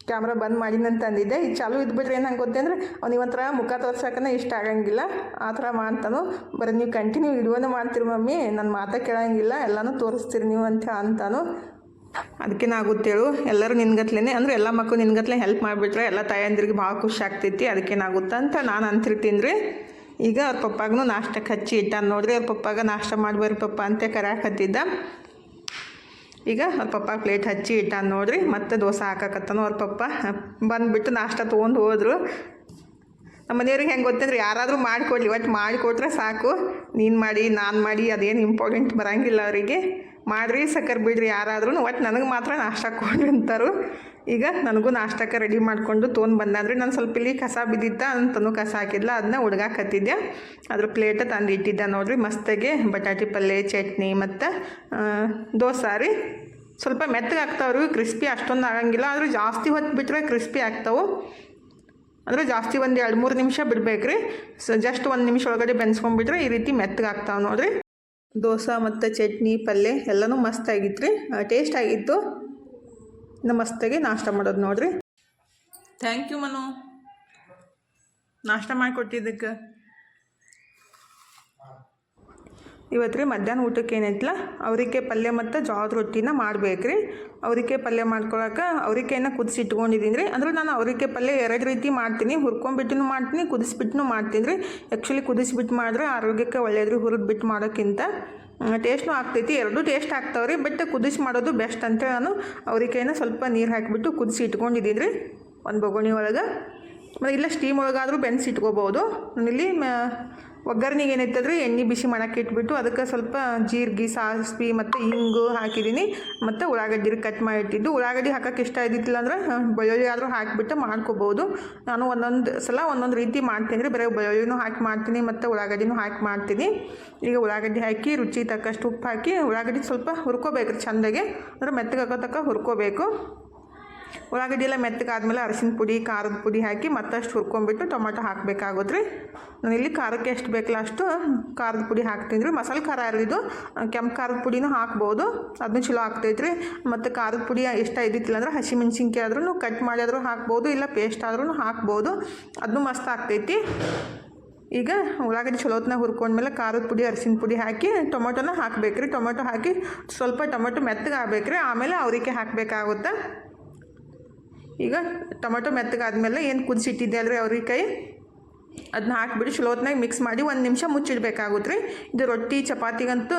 ಕ್ಯಾಮ್ರಾ ಬಂದ್ ಮಾಡಿನಂತ ಅಂದಿದ್ದೆ. ಈಗ ಚಾಲೂ ಇದ್ಬಿಟ್ರೆ ಏನು ಹಂಗೆ ಗೊತ್ತೇ ಅಂದರೆ ಅವ್ನಿಗೆ ಒಂಥರ ಮುಖ ತೋರ್ಸೋಕೆ ಇಷ್ಟ ಆಗಂಗಿಲ್ಲ. ಆ ಥರ ಮಾಡ್ತಾನು. ಬರೀ ನೀವು ಕಂಟಿನ್ಯೂ ವಿಡಿಯೋನೇ ಮಾಡ್ತೀರಿ ಮಮ್ಮಿ ನನ್ನ ಮಾತಾ ಕೇಳೋಂಗಿಲ್ಲ, ಎಲ್ಲನೂ ತೋರಿಸ್ತೀರಿ ನೀವು ಅಂತ ಅಂತಾನು. ಅದಕ್ಕೆ ನಾ ಗೊತ್ತೇಳು ಎಲ್ಲರೂ ನಿನ್ಗತ್ಲೇನೆ ಅಂದ್ರೆ ಎಲ್ಲ ಮಕ್ಕಳು ನಿನ್ಗತ್ಲೆ ಹೆಲ್ಪ್ ಮಾಡಿಬಿಟ್ರೆ ಎಲ್ಲ ತಾಯಂದಿರಿಗೆ ಭಾಳ ಖುಷಿ ಆಗ್ತೈತಿ. ಅದಕ್ಕೆ ನಾ ಅಂತ ನಾನು ಅಂತಿರ್ತೀನಿ ರೀ. ಈಗ ಅವ್ರ ಪಪ್ಪಾಗೂ ನಾಷ್ಟಕ್ಕೆ ಹಚ್ಚಿ ಇಟ್ಟಾನ ನೋಡ್ರಿ. ಅವ್ರ ಪಪ್ಪಾಗ ನಾಷ್ಟ ಮಾಡಿ ಬರ್ರಿ ಪಪ್ಪ ಅಂತ ಕರ್ಯಾಕತ್ತಿದ್ದ ಈಗ ಅವ್ರ ಪಪ್ಪ ಪ್ಲೇಟ್ ಹಚ್ಚಿ ಇಟ್ಟಾನ ನೋಡ್ರಿ. ಮತ್ತೆ ದೋಸೆ ಹಾಕಕತ್ತಾನು ಅವ್ರ ಪಪ್ಪ. ಬಂದುಬಿಟ್ಟು ನಾಷ್ಟ ತೊಗೊಂಡು ಹೋದ್ರು. ನಮ್ಮ ಮನೆಯವ್ರಿಗೆ ಹೆಂಗೆ ಗೊತ್ತಂದ್ರೆ ಯಾರಾದರೂ ಮಾಡಿಕೊಡ್ಲಿ. ಒಟ್ಟು ಮಾಡಿಕೊಟ್ರೆ ಸಾಕು. ನೀನು ಮಾಡಿ, ನಾನು ಮಾಡಿ, ಅದೇನು ಇಂಪಾರ್ಟೆಂಟ್ ಬರೋಂಗಿಲ್ಲ ಅವರಿಗೆ. ಮಾಡ್ರಿ, ಸಕ್ಕರೆ ಬಿಡ್ರಿ ಯಾರಾದ್ರೂ ಒಟ್ಟು ನನಗೆ ಮಾತ್ರ ನಾಷ್ಟ ಕೊಡ್ರಿ ಅಂತಾರು. ಈಗ ನನಗೂ ನಾಷ್ಟಕ್ಕೆ ರೆಡಿ ಮಾಡಿಕೊಂಡು ತೊಗೊಂಡು ಅಂದರೆ ನಾನು ಸ್ವಲ್ಪ ಇಲ್ಲಿ ಕಸ ಬಿದ್ದಿದ್ದ ಅಂತನೂ ಕಸ ಹಾಕಿದ್ಲ, ಅದನ್ನ ಹುಡ್ಗಾಕತ್ತಿದ್ದೆ. ಅದ್ರ ಪ್ಲೇಟ್ ತಂದು ಇಟ್ಟಿದ್ದೆ ನೋಡ್ರಿ, ಮಸ್ತಾಗಿ ಬಟಾಟಿ ಪಲ್ಯ ಚಟ್ನಿ ಮತ್ತು ದೋಸೆ ರೀ. ಸ್ವಲ್ಪ ಮೆತ್ತಗೆ ಆಗ್ತಾವ್ರಿ ಕ್ರಿಸ್ಪಿ ಅಷ್ಟೊಂದು ಆಗಂಗಿಲ್ಲ. ಆದರೂ ಜಾಸ್ತಿ ಹೊತ್ತು ಬಿಟ್ಟರೆ ಕ್ರಿಸ್ಪಿ ಆಗ್ತಾವೆ. ಅಂದರೆ ಜಾಸ್ತಿ ಒಂದು ಎರಡು ಮೂರು ನಿಮಿಷ ಬಿಡ್ಬೇಕ್ರಿ. ಸೊ ಜಸ್ಟ್ ಒಂದು ನಿಮಿಷ ಒಳಗಡೆ ಬೆನ್ಸ್ಕೊಂಡ್ಬಿಟ್ರೆ ಈ ರೀತಿ ಮೆತ್ತಗೆ ಆಗ್ತಾವೆ ನೋಡ್ರಿ. ದೋಸೆ ಮತ್ತು ಚಟ್ನಿ, ಪಲ್ಯ ಎಲ್ಲನೂ ಮಸ್ತ್ ಆಗಿತ್ತು ರೀ ಟೇಸ್ಟ್ ಆಗಿತ್ತು. ಇನ್ನು ಮಸ್ತಾಗಿ ನಾಷ್ಟ ಮಾಡೋದು ನೋಡ್ರಿ. Thank you Manu. ನಾಷ್ಟ ಮಾಡಿಕೊಟ್ಟಿದ್ದಕ್ಕೆ. ಇವತ್ತು ರೀ ಮಧ್ಯಾಹ್ನ ಊಟಕ್ಕೆ ಏನೈತಲ್ಲ ಅವರಿಕೆ ಪಲ್ಯ ಮತ್ತು ಜೋಳದ ರೊಟ್ಟಿನ ಮಾಡ್ಬೇಕ್ರಿ ಅವರಿಕೆ ಪಲ್ಯ ಮಾಡ್ಕೊಳಕ್ಕೆ ಅವರಿಕೆನ ಕುದಿಸಿ ಇಟ್ಕೊಂಡಿದ್ದೀನಿ ರೀ. ಅಂದ್ರೆ ನಾನು ಅವರಿಕೆ ಪಲ್ಯ ಎರಡು ರೀತಿ ಮಾಡ್ತೀನಿ. ಹುರ್ಕೊಂಡ್ಬಿಟ್ಟು ಮಾಡ್ತೀನಿ ಕುದಿಸ್ಬಿಟ್ಟು ಮಾಡ್ತೀನಿ ರೀ. ಆ್ಯಕ್ಚುಲಿ ಕುದಿಸ್ಬಿಟ್ಟು ಮಾಡಿದ್ರೆ ಆರೋಗ್ಯಕ್ಕೆ ಒಳ್ಳೇದ್ರಿ ಹುರಿದ್ಬಿಟ್ಟು ಮಾಡೋಕ್ಕಿಂತ. ಟೇಸ್ಟ್ನೂ ಆಗ್ತೈತಿ. ಎರಡೂ ಟೇಸ್ಟ್ ಆಗ್ತಾವೆ ರೀ. ಬಟ್ ಕುದಿಸಿ ಮಾಡೋದು ಬೆಸ್ಟ್ ಅಂತೇಳಿ ನಾನು ಅವರಿಕೆನ ಸ್ವಲ್ಪ ನೀರು ಹಾಕಿಬಿಟ್ಟು ಕುದಿಸಿ ಇಟ್ಕೊಂಡಿದ್ದೀನಿ ರೀ. ಒಂದು ಬೊಗಣಿ ಒಳಗೆ. ಮತ್ತು ಇಲ್ಲ ಸ್ಟೀಮ್ ಒಳಗಾದರೂ ಬೆನ್ಸಿ ಇಟ್ಕೋಬೋದು. ನಾನಿಲ್ಲಿ ಮ ಒಗ್ಗರ್ನಿಗೆ ಏನೈತದ್ರಿ ಎಣ್ಣೆ ಬಿಸಿ ಮಾಡೋಕ್ಕೆ ಇಟ್ಬಿಟ್ಟು ಅದಕ್ಕೆ ಸ್ವಲ್ಪ ಜೀರಿಗೆ, ಸಾಸ್ವಿ ಮತ್ತು ಹಿಂಗು ಹಾಕಿದ್ದೀನಿ. ಮತ್ತು ಉಳ್ಳಾಗಡ್ಡಿ ಕಟ್ ಮಾಡಿ ಇಟ್ಟಿದ್ದು ಉಳ್ಳಾಗಡ್ಡಿ ಹಾಕೋಕ್ಕೆ ಇಷ್ಟ ಇದ್ದಿತ್ತಿಲ್ಲ ಅಂದ್ರೆ ಬೆಳ್ಳುಳ್ಳಿ ಆದರೂ ಹಾಕಿಬಿಟ್ಟು ಮಾಡ್ಕೋಬೋದು. ನಾನು ಒಂದೊಂದು ಸಲ ಒಂದೊಂದು ರೀತಿ ಮಾಡ್ತೀನಿ ಅಂದರೆ ಬರೀ ಬೆಳ್ಳುಳ್ಳಿನೂ ಹಾಕಿ ಮಾಡ್ತೀನಿ ಮತ್ತು ಉಳ್ಳಾಗಡ್ಡಿನೂ ಹಾಕಿ ಮಾಡ್ತೀನಿ. ಈಗ ಉಳ್ಳಾಗಡ್ಡಿ ಹಾಕಿ ರುಚಿ ತಕ್ಕಷ್ಟು ಉಪ್ಪು ಹಾಕಿ ಉಳ್ಳಾಗಡ್ಡಿ ಸ್ವಲ್ಪ ಹುರ್ಕೋಬೇಕು, ಚೆಂದಾಗೆ. ಅಂದರೆ ಮೆತ್ತಗೆ ಹಾಕೋ ತನಕ ಹುರ್ಕೋಬೇಕು. ಉಳ್ಳಾಗಡ್ಡಿ ಎಲ್ಲ ಮೆತ್ತಗಾದ್ಮೇಲೆ ಅರಿಶಿನ ಪುಡಿ, ಖಾರದ ಪುಡಿ ಹಾಕಿ ಮತ್ತಷ್ಟು ಹುರ್ಕೊಂಡ್ಬಿಟ್ಟು ಟೊಮೆಟೊ ಹಾಕಬೇಕಾಗುತ್ತೆ ನಾನು ಇಲ್ಲಿ ಖಾರಕ್ಕೆ ಎಷ್ಟು ಬೇಕಲ್ಲ ಅಷ್ಟು ಖಾರದ ಪುಡಿ ಹಾಕ್ತೀನಿ ರೀ. ಮಸಾಲೆ ಖಾರ ಇದು ಕೆಂಪು ಖಾರದ ಪುಡಿನೂ ಹಾಕ್ಬೋದು. ಅದನ್ನು ಚಲೋ ಆಗ್ತೈತೆ ರೀ. ಮತ್ತು ಖಾರದ ಪುಡಿ ಇಷ್ಟ ಇದ್ದಿತ್ತಿಲ್ಲ ಅಂದ್ರೆ ಹಸಿಮೆಣ್ಸಿನ್ಕಾಯಿ ಆದ್ರೂ ಕಟ್ ಮಾಡಿ ಆದರೂ ಹಾಕ್ಬೋದು, ಇಲ್ಲ ಪೇಸ್ಟ್ ಆದ್ರೂ ಹಾಕ್ಬೋದು. ಅದನ್ನು ಮಸ್ತ್ ಆಗ್ತೈತಿ. ಈಗ ಉಳ್ಳಾಗಡ್ಡಿ ಚಲೋ ಹೊತ್ನಾಗ ಹುರ್ಕೊಂಡ್ಮೇಲೆ ಖಾರದ ಪುಡಿ, ಅರಿಶಿನ ಪುಡಿ ಹಾಕಿ ಟೊಮೊಟೊನ ಹಾಕ್ಬೇಕು ರೀ. ಟೊಮೊಟೊ ಹಾಕಿ ಸ್ವಲ್ಪ ಟೊಮೊಟೊ ಮೆತ್ತಗೆ ಆಗ್ಬೇಕು ರೀ. ಆಮೇಲೆ ಅವರಿಗೆ ಹಾಕಬೇಕಾಗುತ್ತೆ. ಈಗ ಟೊಮೆಟೊ ಮೆತ್ತಗಾದ್ಮೇಲೆ ಏನು ಕುದಿಸಿಟ್ಟಿದ್ದೆ ಅಲ್ರಿ ಅವ್ರಿಕಾಯಿ ಅದನ್ನ ಹಾಕಿಬಿಡಿ ಸ್ಲೋತ್ನಾಗ ಮಿಕ್ಸ್ ಮಾಡಿ ಒಂದು ನಿಮಿಷ ಮುಚ್ಚಿಡ್ಬೇಕಾಗುತ್ತೆ ರೀ. ಇದು ರೊಟ್ಟಿ, ಚಪಾತಿಗಂತೂ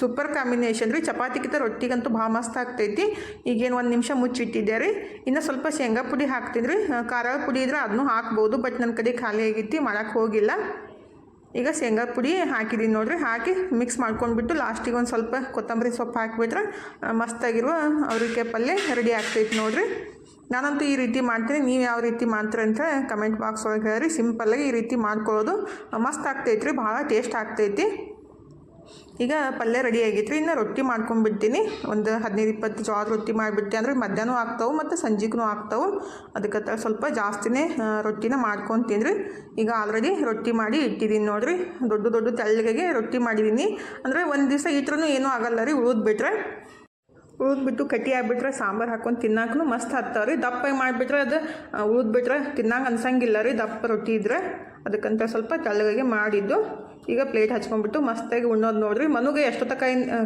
ಸೂಪರ್ ಕಾಂಬಿನೇಷನ್ ರೀ. ಚಪಾತಿಗಿಂತ ರೊಟ್ಟಿಗಂತೂ ಭಾಳ ಮಸ್ತ್ ಆಗ್ತೈತಿ. ಈಗೇನು ಒಂದು ನಿಮಿಷ ಮುಚ್ಚಿಟ್ಟಿದ್ದೆ ರೀ. ಇನ್ನು ಸ್ವಲ್ಪ ಶೇಂಗಾ ಪುಡಿ ಹಾಕ್ತೀನಿ ರೀ ಖಾರ ಪುಡಿ ಇದ್ರೆ ಅದನ್ನೂ ಹಾಕ್ಬೋದು ಬಟ್ ನನ್ನ ಕಡೆ ಖಾಲಿ ಆಗೈತಿ ಮಾಡೋಕ್ಕೆ ಹೋಗಿಲ್ಲ. ಈಗ ಶೇಂಗಾ ಪುಡಿ ಹಾಕಿದ್ದೀನಿ ನೋಡ್ರಿ. ಹಾಕಿ ಮಿಕ್ಸ್ ಮಾಡ್ಕೊಂಡ್ಬಿಟ್ಟು ಲಾಸ್ಟಿಗೆ ಒಂದು ಸ್ವಲ್ಪ ಕೊತ್ತಂಬರಿ ಸೊಪ್ಪು ಹಾಕಿಬಿಟ್ರೆ ಮಸ್ತಾಗಿರುವ ಅವರಿಗೆ ಪಲ್ಯ ರೆಡಿ ಆಗ್ತೈತಿ ನೋಡ್ರಿ. ನಾನಂತೂ ಈ ರೀತಿ ಮಾಡ್ತೀನಿ. ನೀವು ಯಾವ ರೀತಿ ಮಾಡ್ತೀರಿ ಅಂತ ಕಮೆಂಟ್ ಬಾಕ್ಸ್ ಒಳಗೆ ಹೇಳ್ರಿ. ಸಿಂಪಲ್ಲಾಗಿ ಈ ರೀತಿ ಮಾಡ್ಕೊಳ್ಳೋದು ಮಸ್ತ್ ಆಗ್ತೈತ್ರಿ ರೀ ಭಾಳ ಟೇಸ್ಟ್ ಆಗ್ತೈತಿ. ಈಗ ಪಲ್ಯ ರೆಡಿ ಆಗೈತ್ರಿ. ಇನ್ನು ರೊಟ್ಟಿ ಮಾಡ್ಕೊಂಡ್ಬಿಡ್ತೀನಿ ಒಂದು ಹದಿನೈದು, ಇಪ್ಪತ್ತು ಜೋಳದ ರೊಟ್ಟಿ ಮಾಡಿಬಿಟ್ಟೆ ಅಂದರೆ ಮಧ್ಯಾಹ್ನ ಆಗ್ತಾವೆ ಮತ್ತು ಸಂಜೆಗೂ ಆಗ್ತಾವೆ. ಅದಕ್ಕೆ ಸ್ವಲ್ಪ ಜಾಸ್ತಿನೇ ರೊಟ್ಟಿನ ಮಾಡ್ಕೊತೀನಿ ಈಗ ಆಲ್ರೆಡಿ ರೊಟ್ಟಿ ಮಾಡಿ ಇಟ್ಟಿದ್ದೀನಿ ನೋಡಿರಿ. ದೊಡ್ಡ ದೊಡ್ಡ ತಳ್ಳಿಗೆಗೆ ರೊಟ್ಟಿ ಮಾಡಿದ್ದೀನಿ ಅಂದರೆ ಒಂದು ದಿವಸ ಇಟ್ಟರೂ ಏನೂ ಆಗಲ್ಲ ರೀ ಉಳಿದ್ಬಿಟ್ರೆ ಉಳಿದ್ಬಿಟ್ಟು ಕಟ್ಟಿ ಆಗಿಬಿಟ್ರೆ ಸಾಂಬಾರು ಹಾಕೊಂಡು ತಿನ್ನಾಕೂ ಮಸ್ತ್ ಹತ್ತವ ರೀ. ದಪ್ಪ ಮಾಡಿಬಿಟ್ರೆ ಅದು ಉಳಿದ್ಬಿಟ್ರೆ ತಿನ್ನಂಗೆ ಅನ್ಸಂಗಿಲ್ಲ ರೀ ದಪ್ಪ ರೊಟ್ಟಿ ಇದ್ರೆ. ಅದಕ್ಕಂತ ಸ್ವಲ್ಪ ತೆಳ್ಳಗೆ ಮಾಡಿದ್ದು. ಈಗ ಪ್ಲೇಟ್ ಹಚ್ಕೊಂಡ್ಬಿಟ್ಟು ಮಸ್ತಾಗಿ ಉಣ್ಣೋದು ನೋಡ್ರಿ. ಮನುಗೆ ಎಷ್ಟೊತ್ತಕ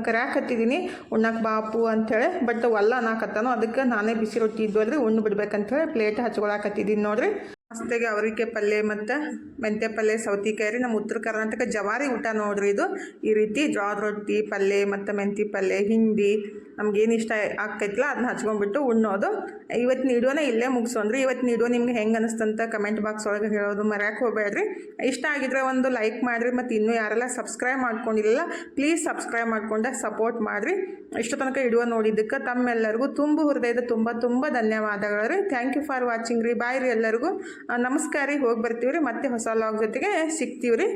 ಕರ್ಯಾಕತ್ತಿದ್ದೀನಿ ಉಣ್ಣಕ್ಕೆ ಬಾಪು ಅಂಥೇಳಿ ಬಟ್ ಒಲ್ಲ ಅನ್ನಕತ್ತಾನು. ಅದಕ್ಕೆ ನಾನೇ ಬಿಸಿ ರೊಟ್ಟಿ ಇದ್ವಲ್ರಿ ಉಣ್ಣು ಬಿಡ್ಬೇಕಂತೇಳಿ ಪ್ಲೇಟ್ ಹಚ್ಕೊಳಕತ್ತಿದ್ದೀನಿ ನೋಡ್ರಿ. ಮಸ್ತಾಗಿ ಅವರಿಕಾಯಿ ಪಲ್ಯ ಮತ್ತು ಮೆಂತ್ಯ ಪಲ್ಯ, ಸೌತಿಕಾಯಿ ರೀ. ನಮ್ಮ ಉತ್ತರ ಕರ್ನಾಟಕ ಜವಾರಿ ಊಟ ನೋಡ್ರಿ ಇದು. ಈ ರೀತಿ ಜೋಳ ರೊಟ್ಟಿ, ಪಲ್ಯ ಮತ್ತು ಮೆಂತಿ ಪಲ್ಯ, ಹಿಂಡಿ ನಮ್ಗೇನು ಇಷ್ಟ ಆಕೈತಿಲ್ಲ ಅದನ್ನ ಹಚ್ಕೊಂಡ್ಬಿಟ್ಟು ಉಣ್ಣೋದು. ಇವತ್ತಿನ ವಿಡಿಯೋನ ಇಲ್ಲೇ ಮುಗಿಸೋನ್ರಿ ಇವತ್ತಿನ ವಿಡಿಯೋ ನಿಮ್ಗೆ ಹೆಂಗೆ ಅನಿಸ್ತಂತ ಕಮೆಂಟ್ ಬಾಕ್ಸ್ ಒಳಗೆ ಹೇಳೋದು ಮರ್ಯಾಕೆ ಹೋಗಬೇಡ್ರಿ. ಇಷ್ಟ ಆಗಿದ್ರೆ ಒಂದು ಲೈಕ್ ಮಾಡಿರಿ ಮತ್ತು ಇನ್ನೂ ಯಾರೆಲ್ಲ ಸಬ್ಸ್ಕ್ರೈಬ್ ಮಾಡ್ಕೊಂಡಿಲ್ಲ ಪ್ಲೀಸ್ ಸಬ್ಸ್ಕ್ರೈಬ್ ಮಾಡ್ಕೊಂಡೆ ಸಪೋರ್ಟ್ ಮಾಡಿರಿ. ಇಷ್ಟು ತನಕ ವಿಡಿಯೋ ನೋಡಿದ್ದಕ್ಕೆ ತಮ್ಮೆಲ್ಲರಿಗೂ ತುಂಬ ಹೃದಯದ ತುಂಬ ತುಂಬ ಧನ್ಯವಾದಗಳು ರೀ ಥ್ಯಾಂಕ್ ಯು ಫಾರ್ ವಾಚಿಂಗ್ ರೀ. ಬಾಯ್ ರೀ ಎಲ್ಲರಿಗೂ. ನಮಸ್ಕಾರ ರೀ. ಹೋಗಿ ಬರ್ತೀವಿ ರೀ ಮತ್ತೆ ಹೊಸ ಲಾಗ್ ಜೊತೆಗೆ ಸಿಗ್ತೀವಿ ರೀ